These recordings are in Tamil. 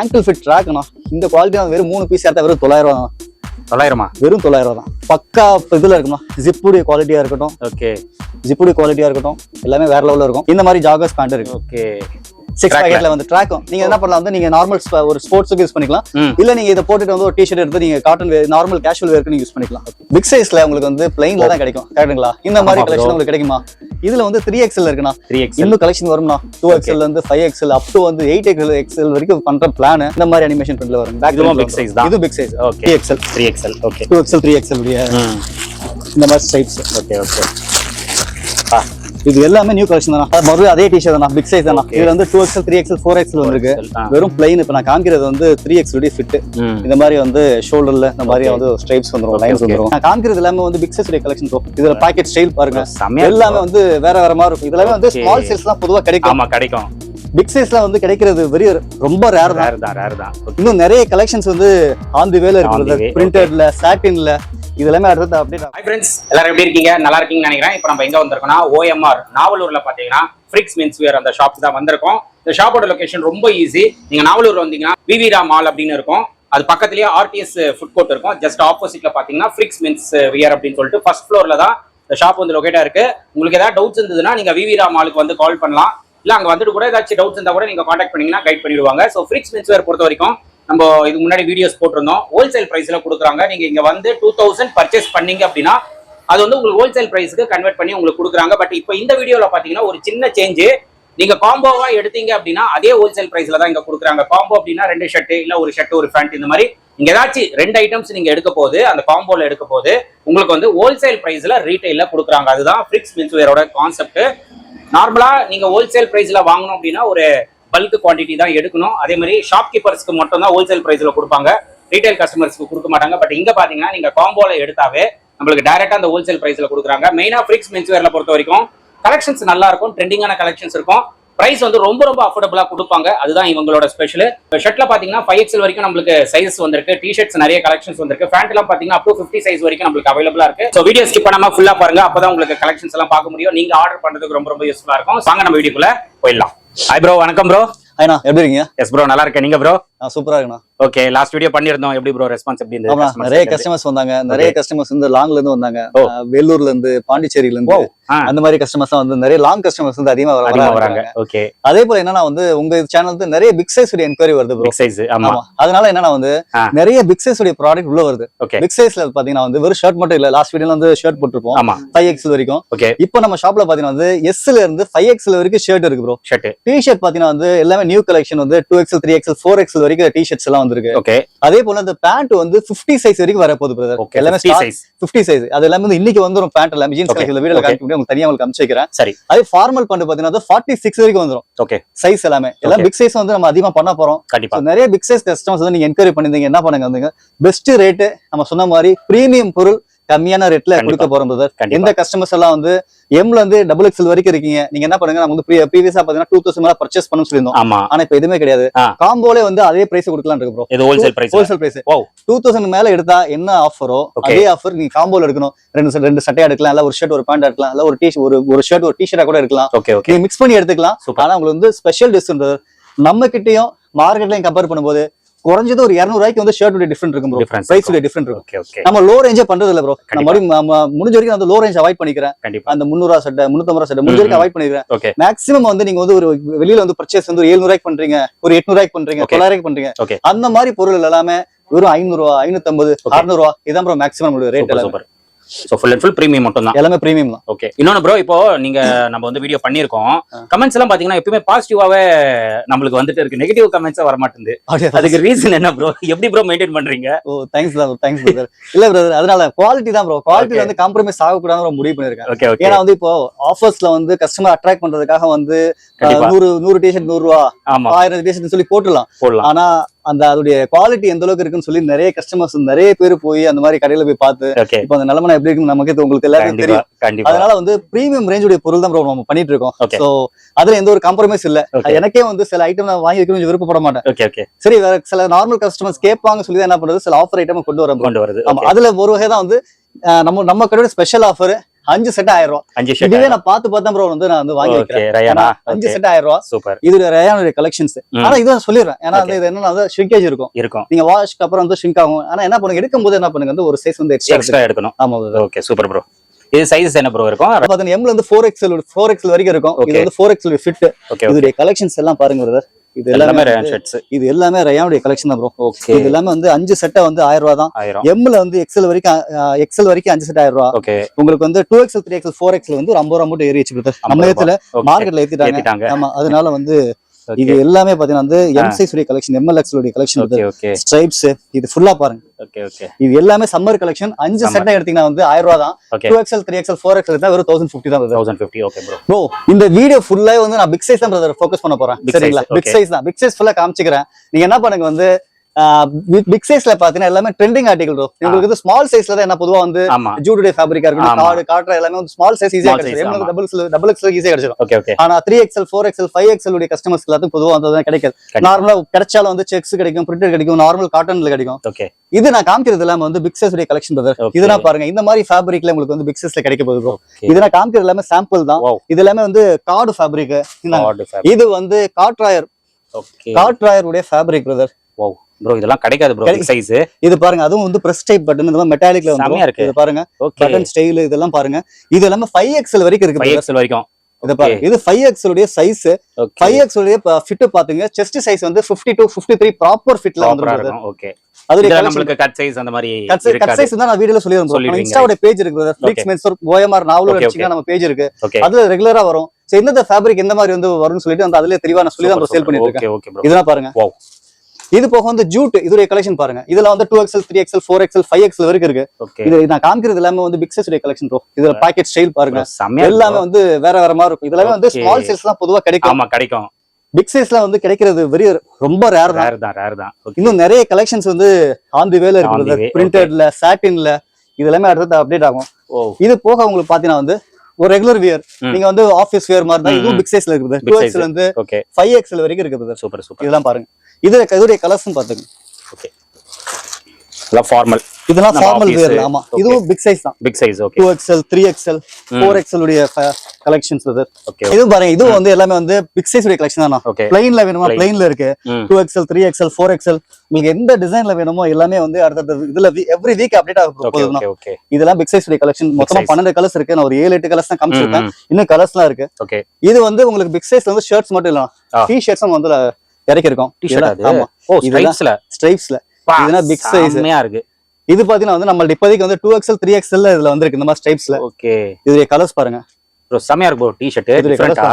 ஆங்கிள் ஃபிட் ட்ராக்ண்ணா இந்த குவாலிட்டி வெறும் மூணு பீஸ் எடுத்தா வெறும் தொள்ளாயிரம் ரூபா தொள்ளாயிரமா? வெறும் தொள்ளாயிரம் தான். பக்கா இதுல இருக்குமா ஜிப்புடைய குவாலிட்டியா இருக்கட்டும். ஓகே ஜிப்புடைய குவாலிட்டியா இருக்கட்டும். எல்லாமே வேற லெவல்ல இருக்கும். இந்த மாதிரி ஜாகர்ஸ் பேண்ட் இருக்கு. Okay six. பாக்கெட்ல வந்து ட்ராக்கும் நீங்க என்ன பண்ணலாம் வந்து நீங்க நார்மல் ஒரு ஸ்போர்ட்ஸுக்கு யூஸ் பண்ணிக்கலாம். இல்ல நீங்க இதை போட்டுட்டு வந்து ஒரு டிஷர்ட் எடுத்து நீங்க காட்டன் நார்மல் கேஷுவல் வேர்க்கு நீங்க யூஸ் பண்ணிக்கலாம். பிக் சைஸ்ல உங்களுக்கு வந்து பிளைன்ல தான் கிடைக்கும். கரெக்ட்டுங்களா இந்த மாதிரி. கலெக்ஷன் உங்களுக்கு கிடைக்குமா? இதுல வந்து த்ரீ எக்ஸ்எல் இருக்குண்ணா. த்ரீ எக்ஸ் இன்னும் கலெக்ஷன் வரும்னா டூ எக்ஸ்எல் இருந்து ஃபைவ் எக்ஸ்எல் அப் டு வந்து எயிட் எக்ஸ்எல் எக்ஸ்எல் வரைக்கும் பண்ற பிளான் இந்த மாதிரி அனிமேஷன் பிரிண்ட்ல வரும் big வரும். size தான். இது big size. Three XL three XL okay two XL three XL இந்த மாதிரி ஸ்டைப்ஸ் ஓகே ஓகே இது எல்லாமே நியூ கலெக்ஷன் தானா? மறுபடியும் அதே டிஷர்ட் தானா? பிக் சைஸ் தானா. இதுல வந்து two XL three XL four XL வந்திருக்கு. வெறும் பிளைன் இப்போ நான் காமிக்கிறது வந்து த்ரீ எக்ஸ் உடைய ஃபிட் இந்த மாதிரி வந்து ஷோல்டர்ல இந்த மாதிரி. வந்து ஸ்ட்ரைப்ஸ் வந்துரும் லைன்ஸ். வந்துரும். நான் காமிக்கிறது எல்லாமே வந்து பிக் சைஸ் உடைய கலெக்ஷன் ப்ரோ இதுல பாக்கெட் ஸ்டைல் பாருங்க. இருக்கு எல்லாமே. வந்து வேற வேற மாதிரி இருக்கும். இதெல்லாமே வந்து. ஸ்மால் சைஸ்லாம் பொதுவா கிடைக்கும். கிடைக்கும். பிக் சைஸ்ல வந்து கிடைக்கிறது வெரி ரொம்ப ரேர் தான். ரேர் தான் தான். இன்னும் நிறைய கலெக்ஷன்ஸ் வந்து ஆன் தி வேல இருக்குது பிரிண்டட்ல சாட்டின்ல இது எல்லாமே அடுத்தது அப்டேட் ஹாய் ஃப்ரெண்ட்ஸ் எல்லாரும் எப்படி இருக்கீங்க? நல்லா இருக்கீங்கன்னு நினைக்கிறேன். இப்போ நம்ம எங்க வந்திருக்கோம்னா ஓஎம்ஆர் நாவலூர்ல பாத்தீங்கன்னா ஃப்ரிக்ஸ் மென்ஸ் வேர் அந்த ஷாப் தான் வந்திருக்கோம். இந்த ஷாப்போட லொகேஷன் ரொம்ப ஈஸி நீங்க நாவலூர் வந்தீங்கன்னா விவிரா மால் அப்படின்னு இருக்கும். அது பக்கத்துலயே ஆர்டிஎஸ் ஃபுட் கோர்ட் இருக்கும். ஜஸ்ட் ஆப்போசிட்ல பாத்தீங்கன்னா ஃப்ரிக்ஸ் மென்ஸ் வியர் அப்படின்னு சொல்லிட்டு ஃபர்ஸ்ட் ஃப்ளோர்ல தான் இந்த ஷாப் வந்து லொகேட்டா இருக்கு. உங்களுக்கு ஏதாவது டவுட்ஸ் இருந்ததுன்னா நீங்க விவிரா மாலுக்கு வந்து கால் பண்ணலாம். இல்ல அங்க வந்துட்டு கூட ஏதாச்சும் டவுட்ஸ் இருந்தா கூட நீங்க காண்டாக்ட் பண்ணீங்கன்னா கைட் பண்ணிடுவாங்க. ஸோ ஃப்ரிக்ஸ் மென்ஸ் வேர் பொறுத்த வரைக்கும் நம்ம இதுக்கு முன்னாடி வீடியோஸ் போட்டிருந்தோம். ஹோல்சேல் ப்ரைஸில் கொடுக்குறாங்க. நீங்கள் இங்கே வந்து டூ தௌசண்ட் பர்ச்சேஸ் பண்ணீங்க அப்படின்னா அது வந்து உங்களுக்கு ஹோல்சேல் ப்ரைஸுக்கு கன்வெர்ட் பண்ணி உங்களுக்கு கொடுக்குறாங்க. பட் இப்போ இந்த வீடியோவில் பார்த்தீங்கன்னா ஒரு சின்ன சேஞ்சு நீங்கள் காம்போவாக எடுத்தீங்க அப்படின்னா அதே ஹோல்சேல் ப்ரைஸில் தான் இங்கே கொடுக்குறாங்க. காம்போ அப்படின்னா ரெண்டு ஷர்ட் இல்லை ஒரு ஷர்ட் ஒரு ஃபேண்ட் இந்த மாதிரி. இங்கே ஏதாச்சும் ரெண்டு ஐட்டம்ஸ் நீங்கள் எடுக்க போது அந்த காம்போவில் எடுக்க போது உங்களுக்கு வந்து ஹோல்சேல் ப்ரைஸில் ரீட்டைலில் கொடுக்குறாங்க. அதுதான் ஃபிக்ஸ் மின்ஸ்வேரோட கான்செப்ட் நார்மலாக நீங்கள் ஹோல்சேல் ப்ரைஸில் வாங்கணும் அப்படின்னா ஒரு பல்க் குவான்டிட்டி தான் எடுக்கணும். அதே மாதிரி ஷாப்கீப்பர்ஸ்க்கு மட்டும் தான் ஹோல்சேல் ப்ரைஸில் கொடுப்பாங்க. ரீட்டைல் கஸ்டமர்ஸ்க்கு கொடுக்க மாட்டாங்க. பட் இங்கே பார்த்தீங்கன்னா நீங்கள் காம்போல எடுத்தாவே நம்மளுக்கு டேரெக்டாக அந்த ஹோல்சேல் ப்ரைஸில் கொடுக்குறாங்க. மெயினாக ஃப்ரிக்ஸ் மென்ஸ்வேரில் பொறுத்த வரைக்கும் கலெக்ஷன்ஸ் நல்லா இருக்கும். ட்ரெண்டிங்கான கலெக்ஷன்ஸ் இருக்கும். ப்ரைஸ் வந்து ரொம்ப ரொம்ப அஃபோர்டபுளாக கொடுப்பாங்க. அதுதான் இவங்களோட ஸ்பெஷல் ஷர்ட்டில் பார்த்தீங்கன்னா ஃபைவ் எக்ஸல் வரைக்கும் நம்மளுக்கு சைஸ் வந்திருக்கு. டிஷர்ட்ஸ் நிறைய கலெக்ஷன்ஸ் வந்திருக்கு. ஃபேண்ட்லாம் பார்த்தீங்கன்னா பாத்தீங்கன்னா அப் டு ஃபிஃப்டி சைஸ் வரைக்கும் நம்மளுக்கு அவைலபிளாக இருக்கு. ஸோ வீடியோ ஸ்கிப் பண்ணாமல் ஃபுல்லாக பாருங்க. அப்பதான் உங்களுக்கு கலெக்ஷன்ஸ் எல்லாம் பார்க்க முடியும். நீங்கள் ஆர்டர் பண்ணுறதுக்கு ரொம்ப ரொம்ப யூஸ்ஃபுல்லாக இருக்கும். வாங்க நம்ம வீடியோக்குள்ளே போயிடலாம். ஹாய் ப்ரோ வணக்கம் ப்ரோ ஐயா எப்படி இருக்கீங்க? எஸ் ப்ரோ நல்லா இருக்கேன். நீங்க ப்ரோ சூப்பரா இருக்குண்ணா. ஓகே லாஸ்ட் வீடியோ பண்ணிருந்தோம் எப்படி ப்ரோ ரெஸ்பான்ஸ் எப்படி இருந்தது? நிறைய? கஸ்டமர்ஸ் வந்தாங்க. நிறைய கஸ்டமர்ஸ் வந்து லாங்ல இருந்து வந்தாங்க. வேலூர்ல இருந்து பாண்டிச்சேரியில இருந்து அந்த மாதிரி கஸ்டமர்ஸ் வந்து நிறைய லாங் கஸ்டமர்ஸ் வந்து அதிகமா வர அதிகமா வர வராங்க. ஓகே அதே போல என்னன்னா வந்து உங்க சேனல் வந்து நிறைய பிக் சைஸ் உடைய என்கொயரி வருது ப்ரோ சைஸ் ஆமா. அதனால என்னன்னா வந்து. நிறைய பிக் சைஸ் உடைய ப்ராடக்ட் உள்ள வருது. ஓகே பிக் சைஸ்ல பாத்தீங்கன்னா வந்து வெறும் ஷர்ட் மட்டும் இல்ல லாஸ்ட் வீடியோல வந்து ஷர்ட் போட்டிருப்போம். ஆமா. ஃபைவ் எக்ஸ்எல் வரைக்கும். ஓகே இப்போ நம்ம ஷாப்ல பாத்தீங்கன்னா வந்து எஸ்ல இருந்து ஃபைவ் எக்ஸ்எல் வரைக்கும் ஷர்ட் இருக்கு ப்ரோ ஷர்ட் டி ஷர்ட் பாத்தீங்கன்னா வந்து எல்லாமே நியூ கலெக்ஷன் வந்து two XL three XL four XL வரைக்கும் டி ஷர்ட்ஸ் எல்லாம் வந்திருக்கு. ஓகே அதே போல அந்த பேண்ட் வந்து 50 சைஸ் வரைக்கும் வர போகுது பிரதர் ஓகே எல்லாமே சைஸ் 50 சைஸ் அது எல்லாமே வந்து இன்னைக்கு வந்துரும் பேண்ட் எல்லாமே. ஜீன்ஸ் வீடியோல okay. காமிக்க முடியும் உங்களுக்கு தனியா உங்களுக்கு அனுப்பிச்சு வைக்கிறேன். சரி. அதே ஃபார்மல் பண்ணு பாத்தீங்கன்னா 46 வரைக்கும் வந்துரும். ஓகே சைஸ் எல்லாமே. எல்லாம். பிக் சைஸ் வந்து நம்ம அதிகமா பண்ண போறோம். கண்டிப்பா. நிறைய பிக் சைஸ் கஸ்டமர்ஸ் வந்து நீங்க என்கொயரி பண்ணிருந்தீங்க என்ன பண்ணுங்க வந்துங்க? பெஸ்ட் ரேட் நம்ம சொன்ன மாதிரி பிரீமியம் பொருள் கம்மியான ரேட்ல. கொடுக்க போறோம் பிரதர். எந்த கஸ்டமர்ஸ் எல்லாம் வந்து எம்ல இருந்து டபுள் எக்ஸ்எல் வரைக்கும் இருக்கீங்க. நீங்க என்ன பண்ணுங்க நம்ம வந்து ப்ரீவியஸா பாத்தீங்கன்னா டூ தௌசண்ட் மேல பர்ச்சேஸ் பண்ணணும் சொல்லியிருந்தோம். ஆனா இப்ப எதுவுமே கிடையாது. காம்போலே வந்து அதே பிரைஸ் கொடுக்கலாம் இருக்கு ப்ரோ இது wholesale price wholesale price. Two thousand மேல எடுத்தா என்ன ஆஃபரோ. அதே ஆஃபர் நீங்க காம்போல எடுக்கணும். ரெண்டு ரெண்டு சட்டையா எடுக்கலாம் இல்ல ஒரு ஷர்ட் ஒரு பேண்ட் எடுக்கலாம் இல்ல ஒரு டி ஒரு ஒரு ஷர்ட் ஒரு டிஷர்ட்டா கூட எடுக்கலாம். ஓகே ஓகே மிக்ஸ் பண்ணி எடுத்துக்கலாம். ஆனா உங்களுக்கு வந்து ஸ்பெஷல் டிஸ்கவுண்ட் நம்ம கிட்டயும் மார்க்கெட்லயும் கம்பேர் பண்ணும்போது குறைஞ்சது ஒரு 200 ரூபாய்க்கு வந்து ஷர்ட் டிஃபரெண்ட் இருக்கும் ப்ரோ பிரைஸ். டிஃபரெண்ட் இருக்கும் நம்ம லோ ரேஞ்சே பண்றது இல்ல ப்ரோ. நம்ம மறுபடியும் முடிஞ்ச வரைக்கும் அந்த லோ ரேஞ்ச் அவாய்ட் பண்ணிக்கிறேன். அந்த முந்நூறுவா சட்டை முன்னூத்தம்பது ரூபா சட்டை முடிஞ்ச வரைக்கும் அவாய்ட் பண்ணிக்கிறேன். மேக்ஸிமம் வந்து நீங்க வந்து ஒரு வெளியில வந்து பர்ச்சேஸ் வந்து ஒரு 700 ரூபாய்க்கு பண்றீங்க ஒரு 800 ரூபாய்க்கு பண்றீங்க. தொள்ளாயிரம் பண்றீங்க. அந்த மாதிரி பொருள் எல்லாமே வெறும் ஐநூறு ரூபா ஐநூத்தம்பது Okay. அறுநூறு ரூபா இதான் bro maximum rate so full and full premium மட்டும் தான் எல்லாமே பிரீமியம் தான். ஓகே இன்னொன்னு ப்ரோ இப்போ நீங்க நம்ம வந்து வீடியோ பண்ணிருக்கோம். கமெண்ட்ஸ் எல்லாம் பாத்தீங்கன்னா எப்பவுமே பாசிட்டிவாவே நம்மளுக்கு வந்துட்டு இருக்கு. நெகட்டிவ் கமெண்ட்ஸ் வர மாட்டேங்குது அதுக்கு ரீசன் என்ன ப்ரோ எப்படி ப்ரோ மெயின்டைன் பண்றீங்க? ஓ தேங்க்ஸ் தேங்க்ஸ் பிரதர் இல்ல பிரதர் அதனால குவாலிட்டி தான் ப்ரோ குவாலிட்டில Okay. வந்து காம்ப்ரமைஸ் ஆகக்கூடாதுன்னு முடிவு பண்ணிருக்கேன் ஓகே ஓகே ஏன்னா வந்து இப்போ ஆஃபர்ஸ்ல வந்து கஸ்டமர் அட்ராக்ட் பண்றதுக்காக வந்து நூறு நூறு டிஷர்ட் நூறு ரூபா ஆமா. ஆயிரம் டிஷர்ட் சொல்லி போட்டுடலாம். போடலாம். ஆனா அந்த அதோடைய குவாலிட்டி எந்த அளவுக்கு இருக்குன்னு சொல்லி நிறைய கஸ்டமர்ஸ் நிறைய பேர் போய் அந்த மாதிரி கடையில போய் பார்த்து இப்போ அந்த நிலைமை எப்படி இருக்குன்னு நமக்கு உங்களுக்கு எல்லாருக்கும் தெரியும். அதனால வந்து பிரீமியம் ரேஞ்சுடைய பொருள் தான் நம்ம பண்ணிட்டு இருக்கோம். சோ அதுல எந்த ஒரு காம்ப்ரமைஸ் இல்ல. எனக்கே வந்து சில ஐட்டம் நான் வாங்கி வைக்கணும் விருப்பப்பட மாட்டேன். சரி வேற சில நார்மல் கஸ்டமர்ஸ் கேட்பாங்க சொல்லி தான் என்ன பண்றது? சில ஆஃபர் ஐட்டம் கொண்டு bro. கொண்டு வருது. ஆமா அதுல ஒரு வகை தான் வந்து நம்ம நம்ம கடையோட ஸ்பெஷல் ஆஃபர் அஞ்சு செட் ஆயிரம் ரூபா. அஞ்சு இதுவே ஷர்ட் நான் பார்த்து பார்த்தா ப்ரோ வந்து நான் வந்து வாங்கி வைக்கிறேன். அஞ்சு செட் ஆயிரம் ரூபா. சூப்பர் இது ரயானுடைய கலெக்ஷன்ஸ். ஆனா இதை சொல்லிடுறேன். ஏன்னா வந்து இது என்னன்னா வந்து ஷ்ரிங்கேஜ் இருக்கும். இருக்கும். நீங்க வாஷ்க்கு அப்புறம் வந்து ஷ்ரிங்க் ஆகும். ஆனா என்ன பண்ணுங்க எடுக்கும் போது என்ன பண்ணுங்க வந்து ஒரு சைஸ் வந்து எக்ஸ்ட்ரா எக்ஸ்ட்ரா எடுக்கணும். ஆமா. ஓகே சூப்பர் ப்ரோ இது சைஸ் என்ன ப்ரோ இருக்கும்? பாத்தீங்கன்னா எம்ல வந்து ஃபோர் எக்ஸ்எல் ஃபோர் எக்ஸ்எல் வரைக்கும் இருக்கும். இது. வந்து ஃபோர் எக்ஸ்எல் ஃபிட் இதோடைய கலெக்ஷன்ஸ் எல்லாம் பாருங்க இது எல்லாமே ரயான் ஷர்ட்ஸ் இது எல்லாமே ரயானுடைய கலெக்ஷன் தான் ப்ரோ ஓகே இது எல்லாமே வந்து அஞ்சு செட்டை வந்து ஆயிரம் ரூபா தான். எம்ல வந்து எக்ஸல் வரைக்கும் எக்ஸல் வரைக்கும் அஞ்சு செட் ஆயிரம் ரூபா ஓகே உங்களுக்கு வந்து two XL three XL four XL வந்து ஒரு ஐம்பது ரூபா மட்டும் ஏறிச்சு நம்ம இடத்துல மார்க்கெட்ல ஏத்திட்டாங்க. ஆமா அதனால வந்து இது எல்லாமே பாத்தீங்கன்னா வந்து எம் சைஸ் உடைய கலெக்ஷன் எம்எல்எக்ஸ் உடைய கலெக்ஷன் ஓகே ஸ்ட்ரைப்ஸ் இது ஃபுல்லா பாருங்க. ஓகே ஓகே இது எல்லாமே சம்மர் கலெக்ஷன் அஞ்சு. செட்டை எடுத்தீங்கன்னா வந்து ஆயிரம் ரூபா தான் two XL three XL four XL தான் வெறும் தௌசண்ட் ஃபிஃப்டி தான் வருது. தௌசண்ட் ஃபிஃப்டி ஓகே ப்ரோ இந்த வீடியோ ஃபுல்லா வந்து நான் பிக் சைஸ் தான் பிரதர் ஃபோக்கஸ் பண்ண போறேன். சரிங்களா? பிக். சைஸ் தான். பிக் சைஸ் ஃபுல்லா காமிச்சிக்கிறேன். நீங்க என்ன பண்ணுங்க வந்து பிக் சைஸ்ல பாத்தீங்கன்னா எல்லாமே ட்ரெண்டிங் ஆர்டிகல் ப்ரோ உங்களுக்கு வந்து ஸ்மால் சைஸ்ல தான் என்ன பொதுவா வந்து ஆமா. ஜூடுடைய ஃபேப்ரிக்கா இருக்கட்டும் ஆமா. கார்டு காட்டுற எல்லாமே வந்து ஸ்மால் சைஸ் ஈஸியா கிடைச்சிடும். டபுள் டபுள் எக்ஸல் ஈஸியா கிடைச்சிடும் ஆனா three XL four XL five XL உடைய கஸ்டமர்ஸ் எல்லாத்துக்கும் பொதுவா வந்து கிடைக்காது. நார்மலா கிடைச்சாலும் வந்து செக்ஸ் கிடைக்கும் பிரிண்டட் கிடைக்கும் நார்மல் காட்டன்ல கிடைக்கும். இது நான் காமிக்கிறது இல்லாம வந்து பிக் சைஸ் உடைய கலெக்ஷன் பிரதர். இதெல்லாம் பாருங்க இந்த மாதிரி ஃபேப்ரிக்ல உங்களுக்கு வந்து பிக் சைஸ்ல கிடைக்க போகுது. இது நான் காமிக்கிறது எல்லாமே சாம்பிள் தான். இது எல்லாமே வந்து கார்டு ஃபேப்ரிக் இது வந்து காட்ராயர் காட்ராயர் உடைய ஃபேப்ரிக் பிரதர் ப்ரோ இதெல்லாம் கிடைக்காது ப்ரோ சைஸ் இது பாருங்க அதுவும் வந்து பிரஸ் டைப் பட்டன் இந்த மாதிரி மெட்டாலிக்ல வந்து இருக்கு. இது பாருங்க பட்டன் ஸ்டைல் இதெல்லாம் பாருங்க. இது எல்லாமே ஃபைவ் எக்ஸ்எல் வரைக்கும் இருக்கு ஃபைவ். எக்ஸ்எல் வரைக்கும். இத பாருங்க இது ஃபைவ் எக்ஸ்எல் உடைய சைஸ் ஃபைவ் எக்ஸ் உடைய ஃபிட் பாத்துங்க. செஸ்ட் சைஸ் வந்து 52 டு 53 த்ரீ ப்ராப்பர் ஃபிட்ல இருக்கும். ஓகே collection- நம்மளுக்கு கட் சைஸ் அந்த மாதிரி கட் கட் இருக்காது. சைஸ் தான் நான் வீடியோல சொல்லிடுவீங்க. இன்ஸ்டாவோட பேஜ் இருக்கு பிரதர். ஃபிளிக்ஸ் மென்சர் Okay, அடிச்சீங்கன்னா நம்ம பேஜ் இருக்கு. அதுல ரெகுலரா வரும். சோ ஃபேப்ரிக் எந்த மாதிரி வந்து வரும்னு சொல்லிட்டு அந்த அதுல தெளிவா நான் சொல்லி தான் சேல் பண்ணிட்டு இருக்கேன். இதெல்லாம் பாருங்க. இது போக வந்து ஜூட் இதுடைய கலெக்ஷன் பாருங்க. இதுல வந்து two XL three XL four XL five XL வரைக்கும் இருக்கு. இது நான் காமிக்கிறது எல்லாமே வந்து பிக் சைஸ் கலெக்ஷன் ப்ரோ இதுல பாக்கெட் ஸ்டைல் பாருங்க. எல்லாமே வந்து வேற வேற மாதிரி இருக்கும். இதெல்லாமே வந்து. ஸ்மால் சைஸ் தான் பொதுவா கிடைக்கும். கிடைக்கும். பிக் சைஸ்ல வந்து கிடைக்கிறது வெரி ரொம்ப ரேர் தான். ரேர் தான் ரேர் தான். இன்னும் நிறைய கலெக்ஷன்ஸ் வந்து ஆன் தி வேல On the way, இருக்கு பிரிண்டட்ல சாட்டின்ல இது எல்லாமே அடுத்தது அப்டேட் ஆகும். இது போக உங்களுக்கு பாத்தீங்கன்னா வந்து ஒரு ரெகுலர் வியர். நீங்க வந்து ஆபீஸ் வியர் மாதிரி தான் இதுவும். பிக் சைஸ்ல இருக்குது டூ வந்து ஓகே ஃபைவ் எக்ஸ்எல் வரைக்கும் இருக்குது சூப்பர் சூப்பர் இதெல்லாம் பாருங்க. இது இதோடைய கலர்ஸும் பாத்துங்க ஓகே எல்லாம் ஃபார்மல் இதெல்லாம் ஃபார்மல் வியர் ஆமா. இதுவும் பிக் சைஸ் தான். Big size okay two XL three XL four XL உடைய கலெக்ஷன்ஸ் இது. ஓகே இதுவும் பாருங்க இதுவும் வந்து எல்லாமே வந்து பிக் சைஸ் உடைய கலெக்ஷன் தானா ஓகே பிளைன்ல வேணுமா. பிளைன்ல இருக்கு. ம். Two XL three XL four XL உங்களுக்கு எந்த டிசைன்ல வேணுமோ எல்லாமே வந்து அடுத்தது இதுல எவ்ரி வீக் அப்டேட் ஆகும் ஓகே போகுதுன்னா ஓகே இதெல்லாம் பிக் சைஸ் உடைய கலெக்ஷன் மொத்தமா size. பன்னெண்டு கலர்ஸ் இருக்கு. நான் ஒரு ஏழு எட்டு கலர்ஸ் தான் காமிச்சிருக்கேன். இன்னும் கலர்ஸ்லாம் இருக்கு. ஓகே இது வந்து உங்களுக்கு பிக் சைஸ்ல வந்து ஷர்ட்ஸ் மட்டும் இல்ல. டி ஷர்ட்ஸும் வந்து இறக்கிருக்கோம் டி-ஷர்ட் ஆமா. ஓ ஸ்ட்ரைப்ஸ்ல ஸ்ட்ரைப்ஸ்ல இருக்கு. இது பாத்தீங்கன்னா வந்து நம்ம இப்போதைக்கு வந்து டூ எக்ஸ்எல் த்ரீ எக்ஸ்எல் இதுல வந்திருக்கு இந்த மாதிரி ஸ்ட்ரைப்ஸ்ல ஓகே. இதுடைய கலர்ஸ் பாருங்க. ப்ரோ செமையா இருக்கு ப்ரோ டி-ஷர்ட் டிஃபரெண்டா